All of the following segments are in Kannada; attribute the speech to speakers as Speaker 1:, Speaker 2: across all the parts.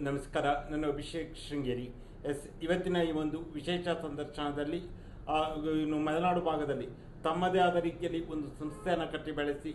Speaker 1: ನಮಸ್ಕಾರ, ನನ್ನ ಅಭಿಷೇಕ್ ಶೃಂಗೇರಿ. ಎಸ್, ಇವತ್ತಿನ ಈ ಒಂದು ವಿಶೇಷ ಸಂದರ್ಶನದಲ್ಲಿ ಇನ್ನು ಮಲೆನಾಡು ಭಾಗದಲ್ಲಿ ತಮ್ಮದೇ ಆದ ರೀತಿಯಲ್ಲಿ ಒಂದು ಸಂಸ್ಥೆಯನ್ನು ಕಟ್ಟಿ ಬೆಳೆಸಿ,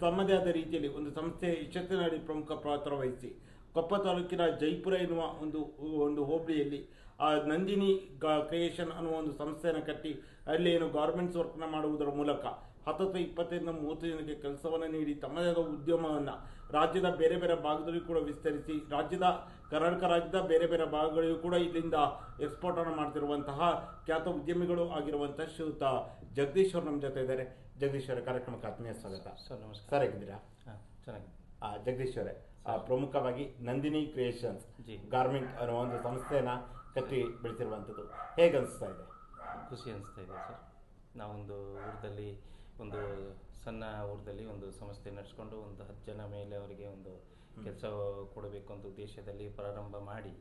Speaker 1: ತಮ್ಮದೇ ಆದ ರೀತಿಯಲ್ಲಿ ಒಂದು ಸಂಸ್ಥೆ ಯಶಸ್ಸಿನಲ್ಲಿ ಪ್ರಮುಖ ಪಾತ್ರ ವಹಿಸಿ, ಕೊಪ್ಪ ತಾಲೂಕಿನ ಜೈಪುರ ಎನ್ನುವ ಒಂದು ಒಂದು ಹೋಬಳಿಯಲ್ಲಿ, ಆ, ನಂದಿನಿ ಕ್ರಿಯೇಷನ್ ಅನ್ನುವ ಒಂದು ಸಂಸ್ಥೆಯನ್ನು ಕಟ್ಟಿ, ಅಲ್ಲಿ ಏನು ಗಾರ್ಮೆಂಟ್ಸ್ ವರ್ಕ್ನ ಮಾಡುವುದರ ಮೂಲಕ ಹತ್ತತ್ತು ಇಪ್ಪತ್ತರಿಂದ ಮೂವತ್ತು ಜನಕ್ಕೆ ಕೆಲಸವನ್ನು ನೀಡಿ, ತಮ್ಮದೇ ಆದ ಉದ್ಯಮವನ್ನು ರಾಜ್ಯದ ಬೇರೆ ಬೇರೆ ಭಾಗದಲ್ಲಿ ಕೂಡ ವಿಸ್ತರಿಸಿ, ರಾಜ್ಯದ ಕರ್ನಾಟಕ ರಾಜ್ಯದ ಬೇರೆ ಬೇರೆ ಭಾಗಗಳಿಗೂ ಕೂಡ ಇಲ್ಲಿಂದ ಎಕ್ಸ್ಪೋರ್ಟ್ ಅನ್ನು ಮಾಡ್ತಿರುವಂತಹ ಖ್ಯಾತ ಉದ್ಯಮಿಗಳು ಆಗಿರುವಂತಹ ಶ್ರೀಯುತ ಜಗದೀಶ್ವರ್ ನಮ್ಮ ಜೊತೆ ಇದ್ದಾರೆ. ಜಗದೀಶ್ ಅವರ ಕಾರ್ಯಕ್ರಮಕ್ಕೆ ಆತ್ಮೀಯ ಸ್ವಾಗತ.
Speaker 2: ಸರ್ ನಮಸ್ಕಾರ.
Speaker 1: ಸರ್ ಹೇಗಿದ್ದೀರಾ?
Speaker 2: ಹಾಂ ಚೆನ್ನಾಗಿದೆ
Speaker 1: ಆ, ಜಗದೀಶ್ ಅವರೇ ಆ, ಪ್ರಮುಖವಾಗಿ ನಂದಿನಿ ಕ್ರಿಯೇಷನ್ಸ್
Speaker 2: ಜಿ.
Speaker 1: ಗಾರ್ಮೆಂಟ್ ಅನ್ನೋ ಒಂದು ಸಂಸ್ಥೆನ ಕಟ್ಟಿ ಬೆಳೆಸಿರುವಂಥದ್ದು. ಹೇಗೆ ಅನಿಸ್ತಾ ಇದೆ?
Speaker 2: ಖುಷಿ ಅನಿಸ್ತಾ ಇದೆ ಸರ್. ನಾವೊಂದು ಊರದಲ್ಲಿ ಒಂದು ಸಣ್ಣ ಊರದಲ್ಲಿ ಒಂದು ಸಂಸ್ಥೆ ನಡೆಸ್ಕೊಂಡು ಒಂದು ಹತ್ತು ಜನ ಮೇಲೆ ಅವರಿಗೆ ಒಂದು ಕೆಲಸ ಕೊಡಬೇಕು ಅಂತ ಉದ್ದೇಶದಲ್ಲಿ ಪ್ರಾರಂಭ ಮಾಡಿ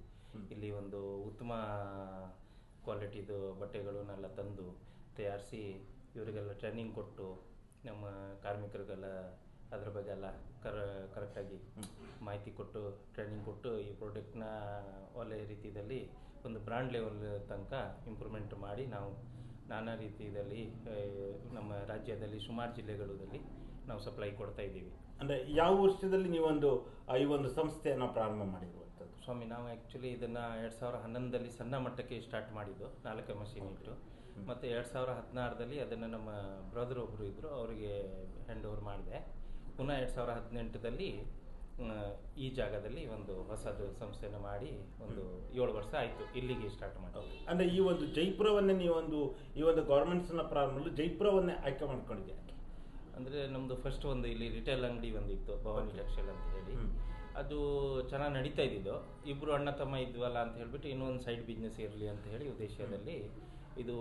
Speaker 2: ಇಲ್ಲಿ ಒಂದು ಉತ್ತಮ ಕ್ವಾಲಿಟಿದು ಬಟ್ಟೆಗಳನ್ನೆಲ್ಲ ತಂದು ತಯಾರಿಸಿ ಇವರಿಗೆಲ್ಲ ಟ್ರೈನಿಂಗ್ ಕೊಟ್ಟು ನಮ್ಮ ಕಾರ್ಮಿಕರಿಗೆಲ್ಲ ಅದ್ರ ಬಗ್ಗೆ ಎಲ್ಲ ಕರ ಕರೆಕ್ಟಾಗಿ ಮಾಹಿತಿ ಕೊಟ್ಟು ಟ್ರೈನಿಂಗ್ ಕೊಟ್ಟು ಈ ಪ್ರಾಡಕ್ಟ್ನ ಒಳ್ಳೆಯ ರೀತಿಯಲ್ಲಿ ಒಂದು ಬ್ರ್ಯಾಂಡ್ ಲೆವೆಲ್ ತನಕ ಇಂಪ್ರೂವ್ಮೆಂಟ್ ಮಾಡಿ ನಾವು ನಾನಾ ರೀತಿಯಲ್ಲಿ ನಮ್ಮ ರಾಜ್ಯದಲ್ಲಿ ಸುಮಾರು ಜಿಲ್ಲೆಗಳಲ್ಲಿ ನಾವು ಸಪ್ಲೈ ಕೊಡ್ತಾ ಇದ್ದೀವಿ.
Speaker 1: ಅಂದ್ರೆ ಯಾವ ವರ್ಷದಲ್ಲಿ ನೀವೊಂದು ಈ ಒಂದು ಸಂಸ್ಥೆಯನ್ನು ಪ್ರಾರಂಭ ಮಾಡಿರುವಂಥದ್ದು?
Speaker 2: ಸ್ವಾಮಿ ನಾವು ಆ್ಯಕ್ಚುಲಿ ಇದನ್ನು ಎರಡು ಸಾವಿರ ಹನ್ನೊಂದರಲ್ಲಿ ಸಣ್ಣ ಮಟ್ಟಕ್ಕೆ ಸ್ಟಾರ್ಟ್ ಮಾಡಿದ್ದು ನಾಲ್ಕು ಮಷೀನ್ ಇಟ್ಟು ಮತ್ತು ಎರಡು ಸಾವಿರ ಹದಿನಾರರಲ್ಲಿ ಅದನ್ನು ನಮ್ಮ ಬ್ರದರ್ ಒಬ್ಬರು ಇದ್ದರು ಅವರಿಗೆ ಹ್ಯಾಂಡ್ ಓವರ್ ಮಾಡಿದೆ. ಪುನಃ ಎರಡು ಸಾವಿರ ಹದಿನೆಂಟರಲ್ಲಿ ಈ ಜಾಗದಲ್ಲಿ ಒಂದು ಹೊಸದು ಸಂಸ್ಥೆಯನ್ನು ಮಾಡಿ ಒಂದು ಏಳು ವರ್ಷ ಆಯಿತು ಇಲ್ಲಿಗೆ ಸ್ಟಾರ್ಟ್ ಮಾಡಿ
Speaker 1: ಅಂದರೆ ಈ ಒಂದು ಜೈಪುರವನ್ನೇ ನೀವೊಂದು ಈ ಒಂದು ಗೌರ್ಮೆಂಟ್ಸನ್ನು ಪ್ರಾರಂಭ ಜೈಪುರವನ್ನೇ ಆಯ್ಕೆ ಮಾಡ್ಕೊಂಡಿದ್ದೀರಿ
Speaker 2: ಅಂದರೆ ನಮ್ಮದು ಫಸ್ಟ್ ಒಂದು ಇಲ್ಲಿ ರಿಟೇಲ್ ಅಂಗಡಿ ಒಂದಿತ್ತು ಭವಾನಿ ಟೆಕ್ಸ್ಟೈಲ್ ಅಂತ ಹೇಳಿ. ಅದು ಚೆನ್ನಾಗಿ ನಡೀತಾ ಇದ್ದಿದ್ದು. ಇಬ್ಬರು ಅಣ್ಣ ತಮ್ಮ ಇದ್ವಲ್ಲ ಅಂತ ಹೇಳಿಬಿಟ್ಟು ಇನ್ನೊಂದು ಸೈಡ್ ಬಿಸ್ನೆಸ್ ಇರಲಿ ಅಂತ ಹೇಳಿ ಉದ್ದೇಶದಲ್ಲಿ ಇದು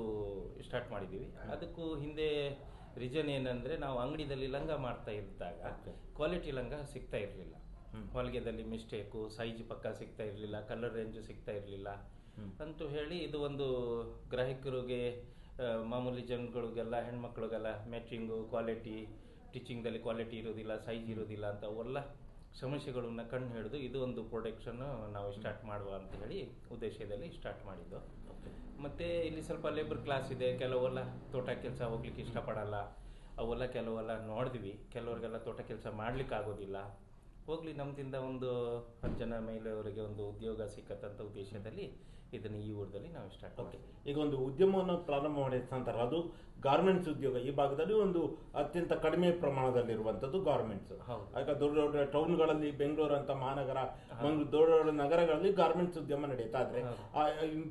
Speaker 2: ಸ್ಟಾರ್ಟ್ ಮಾಡಿದ್ದೀವಿ ಅದಕ್ಕೂ ಹಿಂದೆ ರೀಸನ್ ಏನಂದರೆ ನಾವು ಅಂಗಡಿದಲ್ಲಿ ಲಂಗ ಮಾಡ್ತಾ ಇದ್ದಾಗ. ಕ್ವಾಲಿಟಿ ಲಂಗ ಸಿಗ್ತಾ ಇರಲಿಲ್ಲ. ಹೊಲಿಗೆದಲ್ಲಿ ಮಿಸ್ಟೇಕು ಸೈಜ್ ಪಕ್ಕ ಸಿಗ್ತಾ ಇರಲಿಲ್ಲ ಕಲರ್ ರೇಂಜು ಸಿಗ್ತಾ ಇರಲಿಲ್ಲ. ಅಂತೂ ಹೇಳಿ ಇದು ಒಂದು ಗ್ರಾಹಕರಿಗೆ ಮಾಮೂಲಿ ಜನಗಳಿಗೆಲ್ಲ, ಹೆಣ್ಮಕ್ಳಿಗೆಲ್ಲ ಮ್ಯಾಚಿಂಗು ಕ್ವಾಲಿಟಿ ಟೀಚಿಂಗ್ದಲ್ಲಿ ಕ್ವಾಲಿಟಿ ಇರೋದಿಲ್ಲ ಸೈಜ್ ಇರೋದಿಲ್ಲ ಅಂತ ಅವೆಲ್ಲ ಸಮಸ್ಯೆಗಳನ್ನ ಕಣ್ಣು ಹಿಡಿದು ಇದು ಒಂದು ಪ್ರೊಡಕ್ಷನ್ ನಾವು ಸ್ಟಾರ್ಟ್ ಮಾಡುವ ಅಂತ ಹೇಳಿ ಉದ್ದೇಶದಲ್ಲಿ ಸ್ಟಾರ್ಟ್ ಮಾಡಿದ್ದು. ಮತ್ತು ಇಲ್ಲಿ ಸ್ವಲ್ಪ ಲೇಬರ್ ಕ್ಲಾಸ್ ಇದೆ, ಕೆಲವೆಲ್ಲ ತೋಟ ಕೆಲಸ ಹೋಗ್ಲಿಕ್ಕೆ ಇಷ್ಟಪಡಲ್ಲ. ಅವೆಲ್ಲ ಕೆಲವೆಲ್ಲ ನೋಡಿದ್ವಿ. ಕೆಲವ್ರಿಗೆಲ್ಲ ತೋಟ ಕೆಲಸ ಮಾಡ್ಲಿಕ್ಕೆ ಆಗೋದಿಲ್ಲ ಹೋಗ್ಲಿ, ನಮ್ದಿಂದ ಒಂದು ಹತ್ತು ಜನ ಮಹಿಳೆಯವರಿಗೆ ಒಂದು ಉದ್ಯೋಗ ಸಿಕ್ಕತ್ತಂಥ ಉದ್ದೇಶದಲ್ಲಿ ಇದನ್ನು ಈ ಊರದಲ್ಲಿ ನಾವು ಸ್ಟಾರ್ಟ್
Speaker 1: ಓಕೆ ಈಗ ಒಂದು ಉದ್ಯಮವನ್ನು ಪ್ರಾರಂಭ ಮಾಡಿದ ನಂತರ ಅದು ಗಾರ್ಮೆಂಟ್ಸ್ ಉದ್ಯೋಗ. ಈ ಭಾಗದಲ್ಲಿ ಒಂದು ಅತ್ಯಂತ ಕಡಿಮೆ ಪ್ರಮಾಣದಲ್ಲಿರುವಂಥದ್ದು ಗಾರ್ಮೆಂಟ್ಸ್
Speaker 2: ಹೌದು.
Speaker 1: ಆಗ ದೊಡ್ಡ ದೊಡ್ಡ ಟೌನ್ಗಳಲ್ಲಿ ಬೆಂಗಳೂರು ಅಂತ ಮಹಾನಗರ ದೊಡ್ಡ ದೊಡ್ಡ ನಗರಗಳಲ್ಲಿ ಗಾರ್ಮೆಂಟ್ಸ್ ಉದ್ಯಮ ನಡೀತಾ
Speaker 2: ಆದರೆ
Speaker 1: ಆ,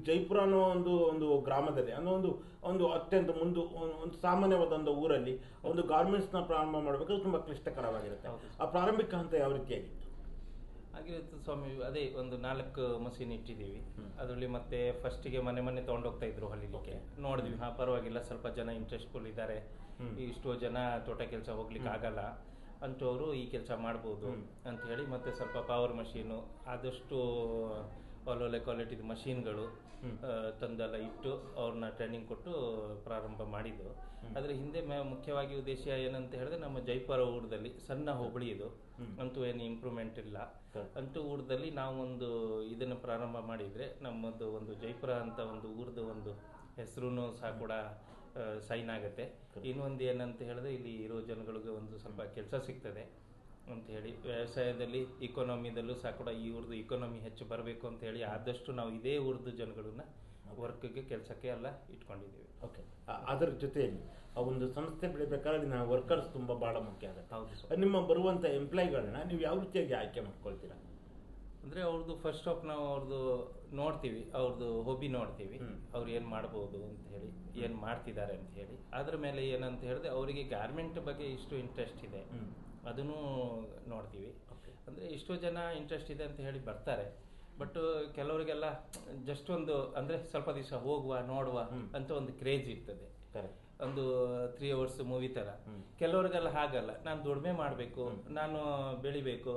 Speaker 1: ಜೈಪುರ ಅನ್ನೋ ಒಂದು ಒಂದು ಗ್ರಾಮದಲ್ಲಿ ಅನ್ನೋ ಒಂದು ಒಂದು ಅತ್ಯಂತ ಮುಂದು ಒಂದು- ಒಂದು ಸಾಮಾನ್ಯವಾದ ಒಂದು ಊರಲ್ಲಿ ಒಂದು ಗಾರ್ಮೆಂಟ್ಸ್ನ ಪ್ರಾರಂಭ ಮಾಡಬೇಕಾದ್ರೆ ತುಂಬ ಕ್ಲಿಷ್ಟಕರವಾಗಿರುತ್ತೆ. ಆ ಪ್ರಾರಂಭಿಕ ಹಂತ ಯಾವ ರೀತಿಯಾಗಿತ್ತು?
Speaker 2: ಹಾಗಿರುತ್ತೆ ಸ್ವಾಮಿ ಅದೇ ಒಂದು ನಾಲ್ಕು ಮಷೀನ್ ಇಟ್ಟಿದ್ದೀವಿ. ಅದರಲ್ಲಿ ಮತ್ತೆ ಫಸ್ಟಿಗೆ ಮನೆ ಮನೆ ತೊಗೊಂಡೋಗ್ತಾ ಇದ್ರು ಹೊಲಿಲಿಕ್ಕೆ ನೋಡಿದ್ವಿ. ಹಾ ಪರವಾಗಿಲ್ಲ ಸ್ವಲ್ಪ ಜನ ಇಂಟ್ರೆಸ್ಟ್ಫುಲ್ ಇದ್ದಾರೆ. ಇಷ್ಟೋ ಜನ ತೋಟ ಕೆಲಸ ಹೋಗ್ಲಿಕ್ಕೆ ಆಗಲ್ಲ. ಅಂಥವ್ರು ಈ ಕೆಲಸ ಮಾಡ್ಬೋದು ಅಂತ ಹೇಳಿ ಮತ್ತೆ ಸ್ವಲ್ಪ ಪವರ್ ಮಷೀನು ಆದಷ್ಟು ಒಳ್ಳೊಳ್ಳೆ ಕ್ವಾಲಿಟಿದು ಮಷೀನ್ಗಳು. ತಂದೆಲ್ಲ ಇಟ್ಟು ಅವ್ರನ್ನ ಟ್ರೈನಿಂಗ್ ಕೊಟ್ಟು ಪ್ರಾರಂಭ ಮಾಡಿದ್ದು. ಅದರ ಹಿಂದೆ ಮ- ಮುಖ್ಯವಾಗಿ ಉದ್ದೇಶ ಏನಂತ ಹೇಳಿದ್ರೆ ನಮ್ಮ ಜೈಪುರ ಊರದಲ್ಲಿ ಸಣ್ಣ ಹೋಬಳಿ ಇದು. ಅಂತೂ ಏನು ಇಂಪ್ರೂವ್ಮೆಂಟ್ ಇಲ್ಲ. ಅಂತೂ ಊರದಲ್ಲಿ ಒಂದು ಇದನ್ನು ಪ್ರಾರಂಭ ಮಾಡಿದರೆ ನಮ್ಮದು ಒಂದು ಜೈಪುರ ಅಂತ ಒಂದು ಊರದ್ದು ಒಂದು ಹೆಸರು ಸಹ ಕೂಡ ಸೈನ್ ಆಗುತ್ತೆ. ಇನ್ನೊಂದು ಏನಂತ ಹೇಳಿದ್ರೆ ಇಲ್ಲಿ ಇರೋ ಜನಗಳಿಗೆ ಒಂದು ಸ್ವಲ್ಪ ಕೆಲಸ ಸಿಗ್ತದೆ ಅಂತ ಹೇಳಿ. ವ್ಯವಸಾಯದಲ್ಲಿ ಇಕಾನಮಿದಲ್ಲೂ ಸಹ ಕೂಡ ಈ ಊರ್ದು ಇಕಾನಮಿ ಹೆಚ್ಚು ಬರಬೇಕು ಅಂತ ಹೇಳಿ ಆದಷ್ಟು ನಾವು ಇದೇ ಊರ್ದು ಜನಗಳನ್ನ ವರ್ಕ್ಗೆ ಕೆಲಸಕ್ಕೆ ಎಲ್ಲ ಇಟ್ಕೊಂಡಿದ್ದೀವಿ.
Speaker 1: ಓಕೆ ಅದರ ಜೊತೆಯಲ್ಲಿ ಆ ಒಂದು ಸಂಸ್ಥೆ ಬೆಳಿಬೇಕಾದ್ರೆ ನಾವು ವರ್ಕರ್ಸ್ ತುಂಬ ಭಾಳ ಮುಖ್ಯ ಆಗುತ್ತೆ.
Speaker 2: ಹೌದು
Speaker 1: ನಿಮ್ಮ ಬರುವಂಥ ಎಂಪ್ಲಾಯ್ಗಳನ್ನ ನೀವು ಯಾವ ರೀತಿಯಾಗಿ ಆಯ್ಕೆ ಮಾಡ್ಕೊಳ್ತೀರಾ?
Speaker 2: ಅಂದರೆ ಅವ್ರದ್ದು ಫಸ್ಟ್ ಆಫ್ ನಾವು ಅವ್ರದ್ದು ನೋಡ್ತೀವಿ ಅವ್ರದ್ದು ಹೊಬಿ ನೋಡ್ತೀವಿ. ಅವ್ರು ಏನು ಮಾಡ್ಬೋದು ಅಂತ ಹೇಳಿ ಏನು ಮಾಡ್ತಿದ್ದಾರೆ ಅಂತ ಹೇಳಿ. ಅದ್ರ ಮೇಲೆ ಏನಂತ ಹೇಳಿದ್ರೆ ಅವರಿಗೆ ಗಾರ್ಮೆಂಟ್ ಬಗ್ಗೆ ಇಷ್ಟು ಇಂಟ್ರೆಸ್ಟ್ ಇದೆ. ಅದನ್ನು ನೋಡ್ತೀವಿ. ಅಂದರೆ ಎಷ್ಟೋ ಜನ ಇಂಟ್ರೆಸ್ಟ್ ಇದೆ ಅಂತ ಹೇಳಿ ಬರ್ತಾರೆ. ಬಟ್ ಕೆಲವರಿಗೆಲ್ಲ ಜಸ್ಟ್ ಒಂದು ಅಂದರೆ ಸ್ವಲ್ಪ ದಿವಸ ಹೋಗುವ ನೋಡುವ ಅಂತ ಒಂದು ಕ್ರೇಜ್ ಇರ್ತದೆ. ಒಂದು ತ್ರೀ ಅವರ್ಸ್ ಮೂವಿ ತರ. ಕೆಲವರಿಗೆಲ್ಲ ಹಾಗಲ್ಲ. ನಾನು ದುಡಿಮೆ ಮಾಡಬೇಕು ನಾನು ಬೆಳಿಬೇಕು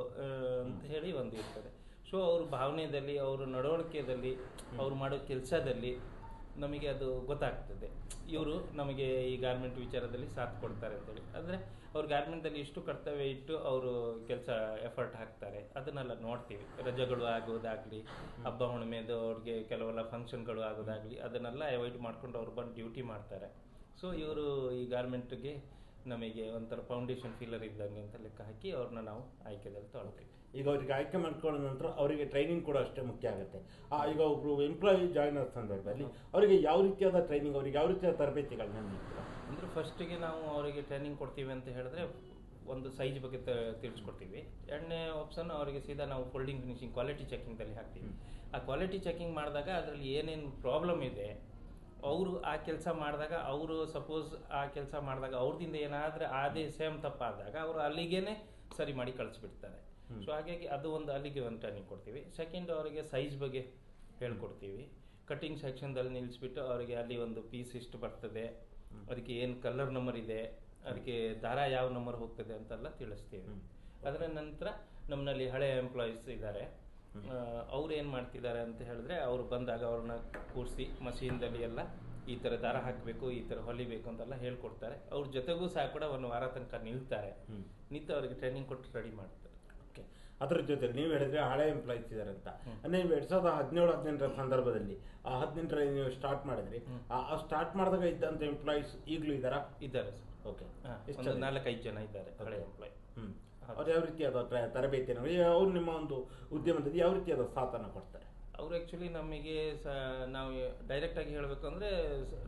Speaker 2: ಅಂತ ಹೇಳಿ ಒಂದು ಇರ್ತದೆ. ಸೊ ಅವ್ರ ಭಾವನೆಯಲ್ಲಿ ಅವ್ರ ನಡವಳಿಕೆಯಲ್ಲಿ ಅವ್ರು ಮಾಡೋ ಕೆಲಸದಲ್ಲಿ ನಮಗೆ ಅದು ಗೊತ್ತಾಗ್ತದೆ. ಇವರು ನಮಗೆ ಈ ಗಾರ್ಮೆಂಟ್ ವಿಚಾರದಲ್ಲಿ ಸಾಥ್ ಕೊಡ್ತಾರೆ ಅಂತೇಳಿ ಅಂದರೆ ಅವ್ರು ಗಾರ್ಮೆಂಟಲ್ಲಿ ಇಷ್ಟು ಕರ್ತವ್ಯ ಇಟ್ಟು ಅವರು ಕೆಲಸ ಎಫರ್ಟ್ ಹಾಕ್ತಾರೆ ಅದನ್ನೆಲ್ಲ ನೋಡ್ತೀವಿ. ರಜೆಗಳು ಆಗೋದಾಗಲಿ ಹಬ್ಬ ಹುಣ್ಣಿಮೆದು ಅವ್ರಿಗೆ ಕೆಲವೆಲ್ಲ ಫಂಕ್ಷನ್ಗಳು ಆಗೋದಾಗಲಿ ಅದನ್ನೆಲ್ಲ ಅವಾಯ್ಡ್ ಮಾಡ್ಕೊಂಡು ಅವ್ರು ಬಂದು ಡ್ಯೂಟಿ ಮಾಡ್ತಾರೆ. ಸೊ ಇವರು ಈ ಗಾರ್ಮೆಂಟ್ಗೆ ನಮಗೆ ಒಂಥರ ಫೌಂಡೇಶನ್ ಫೀಲರ್ ಇದ್ದಂಗೆ ಅಂತ ಲೆಕ್ಕ ಹಾಕಿ ಅವ್ರನ್ನ ನಾವು ಆಯ್ಕೆದಲ್ಲಿ ತೊಗೊಳ್ತೀವಿ
Speaker 1: ಈಗ ಅವರಿಗೆ ಆಯ್ಕೆ ಮಾಡ್ಕೊಂಡ ನಂತರ ಅವರಿಗೆ ಟ್ರೈನಿಂಗ್ ಕೂಡ ಅಷ್ಟೇ ಮುಖ್ಯ ಆಗುತ್ತೆ. ಈಗ ಒಬ್ರು ಎಂಪ್ಲಾಯಿ ಜಾಯ್ನ್ ಆದ ಸಂದರ್ಭದಲ್ಲಿ ಅವರಿಗೆ ಯಾವ ರೀತಿಯಾದ ಟ್ರೈನಿಂಗ್ ಅವರಿಗೆ ಯಾವ ರೀತಿಯಾದ ತರಬೇತಿಗಳನ್ನ ನೀಡ್ತೀರಾ?
Speaker 2: ಅಂದರೆ ಫಸ್ಟಿಗೆ ನಾವು ಅವರಿಗೆ ಟ್ರೈನಿಂಗ್ ಕೊಡ್ತೀವಿ ಅಂತ ಹೇಳಿದ್ರೆ ಒಂದು ಸೈಜ್ ಬಗ್ಗೆ ತ- ತಿಳಿಸ್ಕೊಡ್ತೀವಿ. ಎರಡನೇ ಆಪ್ಷನ್ ಅವರಿಗೆ ಸೀದಾ ನಾವು ಫೋಲ್ಡಿಂಗ್ ಫಿನಿಶಿಂಗ್ ಕ್ವಾಲಿಟಿ ಚೆಕಿಂಗ್ದಲ್ಲಿ ಹಾಕ್ತೀವಿ. ಆ ಕ್ವಾಲಿಟಿ ಚೆಕಿಂಗ್ ಮಾಡಿದಾಗ ಅದರಲ್ಲಿ ಏನೇನು ಪ್ರಾಬ್ಲಮ್ ಇದೆ ಅವರು ಆ ಕೆಲಸ ಮಾಡಿದಾಗ ಅವರು ಸಪೋಸ್ ಆ ಕೆಲಸ ಮಾಡಿದಾಗ ಅವ್ರದಿಂದ ಏನಾದರೆ ಅದೇ ಸೇಮ್ ತಪ್ಪಾದಾಗ ಅವರು ಅಲ್ಲಿಗೇನೆ ಸರಿ ಮಾಡಿ ಕಳಿಸ್ಬಿಡ್ತಾರೆ. ಸೊ ಹಾಗಾಗಿ ಅದು ಒಂದು ಅಲ್ಲಿಗೆ ಒಂದು ಟ್ರೈನಿಂಗ್ ಕೊಡ್ತೀವಿ. ಸೆಕೆಂಡ್ ಅವರಿಗೆ ಸೈಜ್ ಬಗ್ಗೆ ಹೇಳ್ಕೊಡ್ತೀವಿ. ಕಟಿಂಗ್ ಸೆಕ್ಷನ್ದಲ್ಲಿ ನಿಲ್ಲಿಸ್ಬಿಟ್ಟು ಅವರಿಗೆ ಅಲ್ಲಿ ಒಂದು ಪೀಸ್ ಇಷ್ಟು ಬರ್ತದೆ. ಅದಕ್ಕೆ ಏನು ಕಲರ್ ನಂಬರ್ ಇದೆ ಅದಕ್ಕೆ ದಾರ ಯಾವ ನಂಬರ್ ಹೋಗ್ತದೆ ಅಂತೆಲ್ಲ ತಿಳಿಸ್ತೀವಿ. ಅದರ ನಂತರ ನಮ್ಮಲ್ಲಿ ಹಳೆ ಎಂಪ್ಲಾಯೀಸ್ ಇದ್ದಾರೆ ಅವ್ರು ಏನು ಮಾಡ್ತಿದ್ದಾರೆ ಅಂತ ಹೇಳಿದ್ರೆ ಅವರು ಬಂದಾಗ ಅವ್ರನ್ನ ಕೂರಿಸಿ ಮಷೀನ್ದಲ್ಲಿ ಎಲ್ಲ ಈ ಥರ ದಾರ ಹಾಕಬೇಕು ಈ ಥರ ಹೊಲಿಬೇಕು ಅಂತೆಲ್ಲ ಹೇಳ್ಕೊಡ್ತಾರೆ. ಅವ್ರ ಜೊತೆಗೂ ಸಹ ಕೂಡ ಒಂದು ವಾರ ತನಕ ನಿಲ್ತಾರೆ. ನಿಂತು ಅವರಿಗೆ ಟ್ರೈನಿಂಗ್ ಕೊಟ್ಟು ರೆಡಿ ಮಾಡ್ತಾರೆ.
Speaker 1: ಅದರ ಜೊತೆ ನೀವು ಹೇಳಿದ್ರೆ ಹಳೆ ಎಂಪ್ಲಾಯ್ಸ್ ಇದ್ದಾರೆ ಅಂತ. ನೀವು ಎರಡ್ ಸಾವಿರದ ಹದಿನೇಳು ಹದಿನೆಂಟರ ಸಂದರ್ಭದಲ್ಲಿ ಆ ಹದಿನೆಂಟರಲ್ಲಿ ನೀವು ಸ್ಟಾರ್ಟ್ ಮಾಡಿದ್ರಿ. ಆ ಸ್ಟಾರ್ಟ್ ಮಾಡಿದಾಗ ಇದ್ದಂತ ಎಂಪ್ಲಾಯೀಸ್ ಈಗಲೂ ಇದ್ದಾರಾ?
Speaker 2: ಇದ್ದಾರೆ ಸರ್.
Speaker 1: ಓಕೆ ಎಷ್ಟು?
Speaker 2: ನಾಲ್ಕೈದು ಜನ ಇದ್ದಾರೆ ಹಳೆ ಎಂಪ್ಲಾಯ್
Speaker 1: ಹ್ಞೂ ಅವ್ರು ಯಾವ ರೀತಿಯಾದ ತರಬೇತಿ ತರಬೇತಿಯನ್ನು? ಅವ್ರು ನಿಮ್ಮ ಒಂದು ಉದ್ಯಮದಲ್ಲಿ ಯಾವ ರೀತಿಯಾದ ಸಾಥನ್ನು ಕೊಡ್ತಾರೆ?
Speaker 2: ಅವರು ಆ್ಯಕ್ಚುಲಿ ನಮಗೆ ಸ ನಾವು ಡೈರೆಕ್ಟಾಗಿ ಹೇಳಬೇಕು ಅಂದರೆ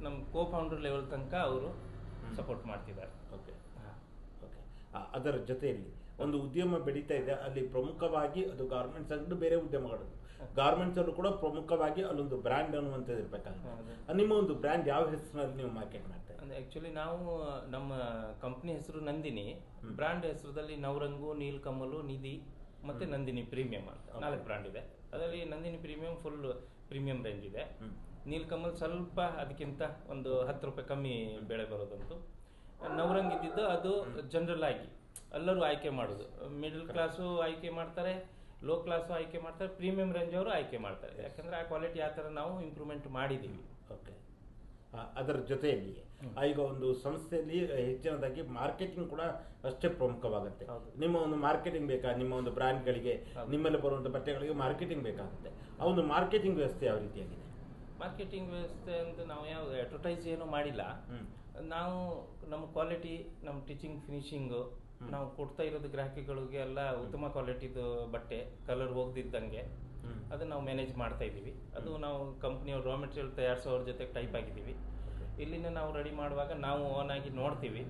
Speaker 2: ನಮ್ಮ ಕೋ ಫೌಂಡರ್ ಲೆವೆಲ್ ತನಕ ಅವರು ಸಪೋರ್ಟ್ ಮಾಡ್ತಿದ್ದಾರೆ.
Speaker 1: ಓಕೆ
Speaker 2: ಹಾಂ.
Speaker 1: ಓಕೆ ಅದರ ಜೊತೆಯಲ್ಲಿ ಒಂದು ಉದ್ಯಮ ಬೆಳೀತಾ ಇದೆ ಅಲ್ಲಿ ಪ್ರಮುಖವಾಗಿ ಅದು ಗಾರ್ಮೆಂಟ್ಸ್ ಅಂದ್ರೆ ಬೇರೆ ಉದ್ಯಮಗಳು ಗಾರ್ಮೆಂಟ್ಸ್ ಅಲ್ಲೂ ಕೂಡ ಪ್ರಮುಖವಾಗಿ ಅಲ್ಲೊಂದು ಬ್ರ್ಯಾಂಡ್ ಅನ್ನುವಂಥದ್ದು ಇರಬೇಕಾಗುತ್ತೆ. ನಿಮ್ಮ ಒಂದು ಬ್ರ್ಯಾಂಡ್ ಯಾವ ಹೆಸರಿನಲ್ಲಿ ನೀವು ಮಾರ್ಕೆಟ್ ಮಾಡ್ತಾರೆ
Speaker 2: ಅಂದ್ರೆ ಆ್ಯಕ್ಚುಲಿ ನಾವು ನಮ್ಮ ಕಂಪ್ನಿ ಹೆಸರು ನಂದಿನಿ. ಬ್ರ್ಯಾಂಡ್ ಹೆಸರಲ್ಲಿ ನವರಂಗು ನೀಲ್ಕಮಲು ನಿಧಿ ಮತ್ತೆ ನಂದಿನಿ ಪ್ರೀಮಿಯಂ ಅಂತ. ನಾಲ್ಕು ಬ್ರ್ಯಾಂಡ್ ಇದೆ. ಅದರಲ್ಲಿ Nandini premium full premium range ಇದೆ. ನೀಲ್ಕಮಲ್ ಸ್ವಲ್ಪ ಅದಕ್ಕಿಂತ ಒಂದು ಹತ್ತು ರೂಪಾಯಿ ಕಮ್ಮಿ ಬೆಳೆ ಬರೋದಂತು. ನವರಂಗ್ ಇದ್ದಿದ್ದು ಅದು ಜನರಲ್ ಆಗಿ. ಎಲ್ಲರೂ ಆಯ್ಕೆ ಮಾಡೋದು. ಮಿಡಲ್ ಕ್ಲಾಸು ಆಯ್ಕೆ ಮಾಡ್ತಾರೆ ಲೋ ಕ್ಲಾಸು ಆಯ್ಕೆ ಮಾಡ್ತಾರೆ ಪ್ರೀಮಿಯಂ ರೇಂಜ್ ಅವರು ಆಯ್ಕೆ ಮಾಡ್ತಾರೆ. ಯಾಕಂದ್ರೆ ಆ ಕ್ವಾಲಿಟಿ ಆ ಥರ ನಾವು ಇಂಪ್ರೂವ್ಮೆಂಟ್ ಮಾಡಿದ್ದೀವಿ
Speaker 1: ಓಕೆ ಅದರ ಜೊತೆಯಲ್ಲಿ ಈಗ ಒಂದು ಸಂಸ್ಥೆಯಲ್ಲಿ ಹೆಚ್ಚಿನದಾಗಿ ಮಾರ್ಕೆಟಿಂಗ್ ಕೂಡ ಅಷ್ಟೇ ಪ್ರಮುಖವಾಗುತ್ತೆ. ನಿಮ್ಮ ಒಂದು ಮಾರ್ಕೆಟಿಂಗ್ ಬೇಕಾ? ನಿಮ್ಮ ಒಂದು ಬ್ರ್ಯಾಂಡ್ಗಳಿಗೆ. ನಿಮ್ಮಲ್ಲಿ ಬರುವಂಥ ಬಟ್ಟೆಗಳಿಗೆ ಮಾರ್ಕೆಟಿಂಗ್ ಬೇಕಾಗುತ್ತೆ. ಆ ಒಂದು ಮಾರ್ಕೆಟಿಂಗ್ ವ್ಯವಸ್ಥೆ ಯಾವ ರೀತಿಯಾಗಿದೆ?
Speaker 2: ಮಾರ್ಕೆಟಿಂಗ್ ವ್ಯವಸ್ಥೆ ಅಂತ ನಾವು ಯಾವ ಅಡ್ವರ್ಟೈಸ್ ಏನೂ ಮಾಡಿಲ್ಲ. ನಾವು ನಮ್ಮ ಕ್ವಾಲಿಟಿ ನಮ್ಮ ಟೀಚಿಂಗ್ ಫಿನಿಶಿಂಗು ನಾವು ಕೊಡ್ತಾ ಇರೋದು ಗ್ರಾಹಕಗಳಿಗೆ ಎಲ್ಲ ಉತ್ತಮ ಕ್ವಾಲಿಟಿದು ಬಟ್ಟೆ ಕಲರ್ ಹೋಗ್ದಿದ್ದಂಗೆ. ಅದನ್ನ ನಾವು ಮ್ಯಾನೇಜ್ ಮಾಡ್ತಾ ಇದ್ದೀವಿ. ಅದು ನಾವು ಕಂಪ್ನಿಯವ್ರು ರಾ ಮೆಟೀರಿಯಲ್ ತಯಾರಿಸೋರ ಜೊತೆ ಟೈಪ್ ಆಗಿದ್ದೀವಿ. ಇಲ್ಲಿನ ನಾವು ರೆಡಿ ಮಾಡುವಾಗ ನಾವು ಓನ್ ಆಗಿ ನೋಡ್ತೀವಿ.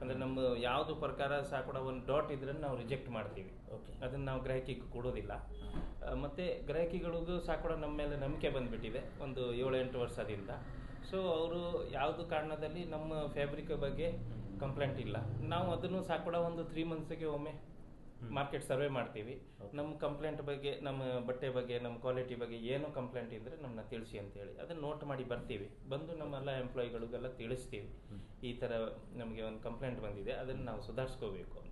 Speaker 2: ಅಂದರೆ ನಮ್ಮ ಯಾವುದು ಪ್ರಕಾರ ಸಹ ಕೂಡ ಒಂದು ಡಾಟ್ ಇದ್ರೆ ನಾವು ರಿಜೆಕ್ಟ್ ಮಾಡ್ತೀವಿ.
Speaker 1: ಅದನ್ನ
Speaker 2: ಅದನ್ನು ನಾವು ಗ್ರಾಹಕಿಗೆ ಕೊಡೋದಿಲ್ಲ. ಮತ್ತೆ ಗ್ರಾಹಕಿಗಳಿಗೂ ಸಹ ಕೂಡ ನಮ್ಮ ಮೇಲೆ ನಂಬಿಕೆ ಬಂದ್ಬಿಟ್ಟಿದೆ. ಒಂದು ಏಳು ಎಂಟು ವರ್ಷದಿಂದ. ಸೊ ಅವರು ಯಾವುದು ಕಾರಣದಲ್ಲಿ ನಮ್ಮ ಫ್ಯಾಬ್ರಿಕ್ ಬಗ್ಗೆ ಕಂಪ್ಲೇಂಟ್ ಇಲ್ಲ. ನಾವು ಅದನ್ನು ಸಹ ಕೂಡ ಒಂದು ತ್ರೀ ಮಂತ್ಸ್ಗೆ ಒಮ್ಮೆ ಮಾರ್ಕೆಟ್ ಸರ್ವೆ ಮಾಡ್ತೀವಿ. ನಮ್ಮ ಕಂಪ್ಲೇಂಟ್ ಬಗ್ಗೆ ನಮ್ಮ ಬಟ್ಟೆ ಬಗ್ಗೆ ನಮ್ಮ ಕ್ವಾಲಿಟಿ ಬಗ್ಗೆ ಏನು ಕಂಪ್ಲೇಂಟ್ ಇದ್ರೆ ನಮ್ಮನ್ನ ತಿಳಿಸಿ ಅಂತ ಹೇಳಿ ಅದನ್ನು ನೋಟ್ ಮಾಡಿ ಬರ್ತೀವಿ. ಬಂದು ನಮ್ಮೆಲ್ಲ ಎಂಪ್ಲಾಯಿಗಳಿಗೆಲ್ಲ ತಿಳಿಸ್ತೀವಿ. ಈ ಥರ ನಮಗೆ ಒಂದು ಕಂಪ್ಲೇಂಟ್ ಬಂದಿದೆ. ಅದನ್ನು ನಾವು ಸುಧಾರಿಸ್ಕೋಬೇಕು ಅಂತ.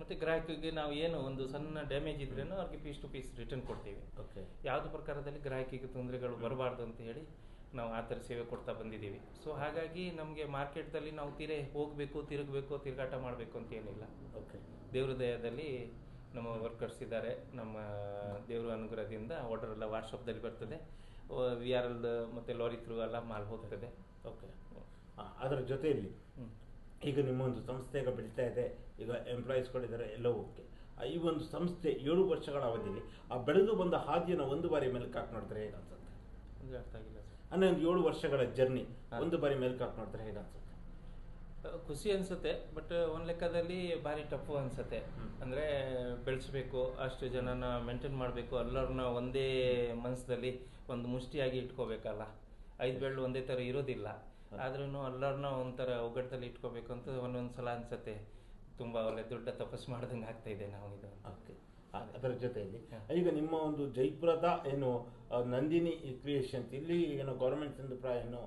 Speaker 2: ಮತ್ತೆ ಗ್ರಾಹಕಿಗೆ ನಾವು ಏನು ಒಂದು ಸಣ್ಣ ಡ್ಯಾಮೇಜ್ ಇದ್ರೇನು ಅವ್ರಿಗೆ ಪೀಸ್ ಟು ಪೀಸ್ ರಿಟರ್ನ್ ಕೊಡ್ತೀವಿ.
Speaker 1: ಓಕೆ
Speaker 2: ಯಾವುದು ಪ್ರಕಾರದಲ್ಲಿ ಗ್ರಾಹಕಿಗೆ ತೊಂದರೆಗಳು ಬರಬಾರ್ದು ಅಂತ ಹೇಳಿ ನಾವು ಆ ಥರ ಸೇವೆ ಕೊಡ್ತಾ ಬಂದಿದ್ದೀವಿ. ಸೊ ಹಾಗಾಗಿ ನಮಗೆ ಮಾರ್ಕೆಟ್ದಲ್ಲಿ ನಾವು ತೀರೆ ಹೋಗಬೇಕು ತಿರುಗಬೇಕು ತಿರುಗಾಟ ಮಾಡಬೇಕು ಅಂತ ಏನಿಲ್ಲ.
Speaker 1: ಓಕೆ.
Speaker 2: ದೇವ್ರ ದಯದಲ್ಲಿ ನಮ್ಮ ವರ್ಕರ್ಸ್ ಇದ್ದಾರೆ. ನಮ್ಮ ದೇವರ ಅನುಗ್ರಹದಿಂದ ಆರ್ಡರ್ ಎಲ್ಲ ವಾಟ್ಸಪ್ದಲ್ಲಿ ಬರ್ತದೆ. ವಿ ಆರ್ ಎಲ್ ಮತ್ತು ಲಾರಿ ಥ್ರೂ ಎಲ್ಲ ಮಾಲ್ ಹೋಗ್ತದೆ.
Speaker 1: ಓಕೆ. ಅದರ ಜೊತೆಯಲ್ಲಿ. ಈಗ ನಿಮ್ಮ ಒಂದು ಸಂಸ್ಥೆ ಈಗ ಬೆಳೀತಾ ಇದೆ. ಈಗ ಎಂಪ್ಲಾಯೀಸ್ಗಳಿದ್ದಾರೆ ಎಲ್ಲವೂ ಓಕೆ. ಈ ಒಂದು ಸಂಸ್ಥೆ ಏಳು ವರ್ಷಗಳ ಅವಧಿಯಲ್ಲಿ ಆ ಬೆಳೆದು ಬಂದ ಹಾದಿಯನ್ನು ಒಂದು ಬಾರಿ ಮೇಲೆ ಕಾಕ್ ನೋಡಿದ್ರೆ ಏನು ಅನ್ಸುತ್ತೆ?
Speaker 2: ಅರ್ಥ ಆಗಿಲ್ಲ.
Speaker 1: ಒಂದು ಏಳು ವರ್ಷಗಳ ಜರ್ನಿ ಒಂದು ಬಾರಿ ಮೇಲ್ಕಾಪ್ ಮಾಡಿದ್ರೆ ನೋಡಿದ್ರೆ ಹೇಗೆ
Speaker 2: ಖುಷಿ ಅನ್ಸುತ್ತೆ ಬಟ್ ಒಂದು ಲೆಕ್ಕದಲ್ಲಿ ಭಾರಿ ಟಫ್ ಅನ್ಸುತ್ತೆ. ಅಂದ್ರೆ ಬೆಳೆಸ್ಬೇಕು ಅಷ್ಟು ಜನನ ಮೇಂಟೈನ್ ಮಾಡಬೇಕು ಎಲ್ಲರನ್ನ ಒಂದೇ ಮನಸ್ಸಲ್ಲಿ ಒಂದು ಮುಷ್ಟಿಯಾಗಿ ಇಟ್ಕೋಬೇಕಲ್ಲ. ಐದು ಬೆಳ್ಳು ಒಂದೇ ಥರ ಇರೋದಿಲ್ಲ. ಆದ್ರೂ ಎಲ್ಲರನ್ನ ಒಂಥರ ಒಗ್ಗಟ್ಟದಲ್ಲಿ ಇಟ್ಕೋಬೇಕು ಅಂತ ಒಂದೊಂದು ಸಲ ಅನ್ಸುತ್ತೆ. ತುಂಬಾ ಒಳ್ಳೆ ದೊಡ್ಡ ತಪಸ್ಸು ಮಾಡ್ದಂಗೆ ಆಗ್ತಾ ಇದೆ ನಾವು ಇದು.
Speaker 1: ಓಕೆ. ಅದರ ಜೊತೆಯಲ್ಲಿ. ಈಗ ನಿಮ್ಮ ಒಂದು ಜೈಪುರದ ಏನು ನಂದಿನಿ ಕ್ರಿಯೇಷನ್ ಇಲ್ಲಿ ಏನು ಗೌರ್ಮೆಂಟ್ ಪ್ರಾಯ ಏನು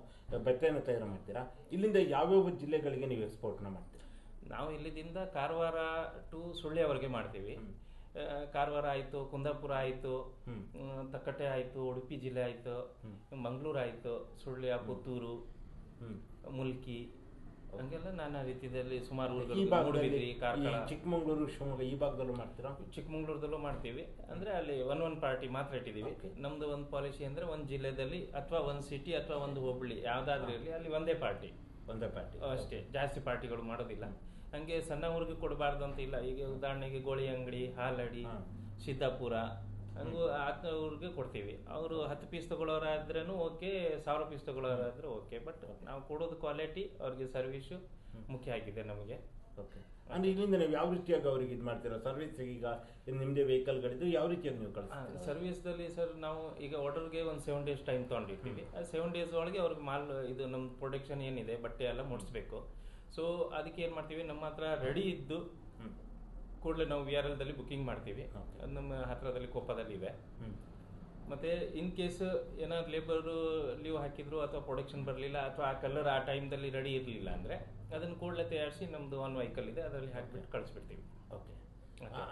Speaker 1: ಬೆತ್ತೆಯನ್ನು ತಯಾರು ಮಾಡ್ತೀರಾ? ಇಲ್ಲಿಂದ ಯಾವ್ಯಾವ ಜಿಲ್ಲೆಗಳಿಗೆ ನೀವು ಎಕ್ಸ್ಪೋರ್ಟ್ನ ಮಾಡ್ತೀರಾ?
Speaker 2: ನಾವು ಇಲ್ಲಿದಿಂದ ಕಾರವಾರ ಟು ಸುಳ್ಳ್ಯವರೆಗೆ ಮಾಡ್ತೀವಿ. ಕಾರವಾರ ಆಯಿತು ಕುಂದಾಪುರ ಆಯಿತು. ತಕ್ಕಟ್ಟೆ ಆಯಿತು ಉಡುಪಿ ಜಿಲ್ಲೆ ಆಯಿತು ಮಂಗಳೂರು ಆಯಿತು ಸುಳ್ಯ ಪುತ್ತೂರು. ಮುಲ್ಕಿ ಹಂಗೆಲ್ಲ ನಾನಾ ರೀತಿಯಲ್ಲಿ ಸುಮಾರು
Speaker 1: ಈ
Speaker 2: ಚಿಕ್ಕಮಂಗ್ಳೂರು
Speaker 1: ಭಾಗದಲ್ಲಿ ಈ
Speaker 2: ಕಾರ್ಕಳ.
Speaker 1: ಚಿಕ್ಕಮಗಳೂರು ಶಿವಮೊಗ್ಗ ಈ ಭಾಗದಲ್ಲೂ ಮಾಡ್ತೀರಾ?
Speaker 2: ಚಿಕ್ಕಮಂಗ್ಳೂರದಲ್ಲೂ ಮಾಡ್ತೀವಿ. ಅಂದ್ರೆ ಅಲ್ಲಿ ಒನ್ ಒನ್ ಪಾರ್ಟಿ ಮಾತ್ರ ಇಟ್ಟಿದೀವಿ.
Speaker 1: ನಮ್ಮದು
Speaker 2: ನಮ್ದು ಒಂದು ಪಾಲಿಸಿ ಅಂದ್ರೆ ಒಂದು ಜಿಲ್ಲೆದಲ್ಲಿ ಅಥವಾ ಒಂದು ಸಿಟಿ ಅಥವಾ ಒಂದು ಹೋಬಳಿ ಯಾವುದಾದ್ರೂ ಇರಲಿ ಅಲ್ಲಿ ಒಂದೇ ಪಾರ್ಟಿ
Speaker 1: ಒಂದೇ ಪಾರ್ಟಿ
Speaker 2: ಅಷ್ಟೇ ಜಾಸ್ತಿ ಪಾರ್ಟಿಗಳು ಮಾಡೋದಿಲ್ಲ. ಹಂಗೆ ಸಣ್ಣ ಊರಿಗೆ ಕೊಡಬಾರ್ದು ಅಂತ ಇಲ್ಲ. ಈಗ ಉದಾಹರಣೆಗೆ ಗೋಳಿ ಅಂಗಡಿ ಹಾಲಡಿ. ಸಿದ್ದಾಪುರ ಹಂಗು ಊರಿಗೆ ಕೊಡ್ತೀವಿ. ಅವರು ಹತ್ತು ಪೀಸ್ ತಗೊಳ್ಳೋರಾದ್ರೂ ಓಕೆ ಸಾವಿರ ಪೀಸ್ ತಗೊಳ್ಳೋರಾದ್ರೆ ಓಕೆ ಬಟ್ ನಾವು ಕೊಡೋದು ಕ್ವಾಲಿಟಿ ಅವ್ರಿಗೆ ಸರ್ವಿಸು ಮುಖ್ಯ ಆಗಿದೆ ನಮಗೆ.
Speaker 1: ಓಕೆ ಅಂದ್ರೆ ಇಲ್ಲಿಂದ ನೀವು ಯಾವ ರೀತಿಯಾಗಿ ಅವ್ರಿಗೆ ಇದು ಮಾಡ್ತೀರಾ? ಸರ್ವಿಸ್ ಈಗ ನಿಮ್ದೇ ನಿಮ್ಮದೇ ವೆಹಿಕಲ್ಗಳಿದ್ದು ಯಾವ ರೀತಿಯಾಗಿ ನೀವು ಕಳಿಸ್ತೀರಾ?
Speaker 2: ಸರ್ವಿಸ್ದಲ್ಲಿ ಸರ್ ನಾವು ಈಗ ಆರ್ಡರ್ಗೆ ಒಂದು ಸೆವೆನ್ ಡೇಸ್ ಟೈಮ್ ತೊಗೊಂಡಿರ್ತೀವಿ. ಆ ಸೆವೆನ್ ಡೇಸ್ ಒಳಗೆ ಅವ್ರಿಗೆ ಮಾಲ್ ಇದು ನಮ್ಮ ಪ್ರೊಡಕ್ಷನ್ ಏನಿದೆ ಬಟ್ಟೆ ಎಲ್ಲ ಮುಡಿಸ್ಬೇಕು. ಸೊ ಅದಕ್ಕೆ ಏನು ಮಾಡ್ತೀವಿ? ನಮ್ಮ ಹತ್ರ ರೆಡಿ ಇದ್ದು. ಕೂಡಲೇ ನಾವು ವಿ ಆರ್ ಎಲ್ದಲ್ಲಿ ಬುಕ್ಕಿಂಗ್ ಮಾಡ್ತೀವಿ. ಅದು ನಮ್ಮ ಹತ್ರದಲ್ಲಿ ಕೊಪ್ಪದಲ್ಲಿ ಇದೆ. ಮತ್ತೆ ಇನ್ ಕೇಸ್ ಏನಾದ್ರು ಲೇಬರು ಲೀವ್ ಹಾಕಿದ್ರು ಅಥವಾ ಪ್ರೊಡಕ್ಷನ್ ಬರಲಿಲ್ಲ ಅಥವಾ ಆ ಕಲರ್ ಆ ಟೈಮ್ದಲ್ಲಿ ರೆಡಿ ಇರಲಿಲ್ಲ ಅಂದ್ರೆ ಅದನ್ನು ಕೂಡಲೇ ತಯಾರಿಸಿ ನಮ್ದು ಒನ್ ವೆಹಿಕಲ್ ಇದೆ ಅದರಲ್ಲಿ ಹಾಕಿಬಿಟ್ಟು ಕಳಿಸ್ಬಿಡ್ತೀವಿ.
Speaker 1: ಓಕೆ.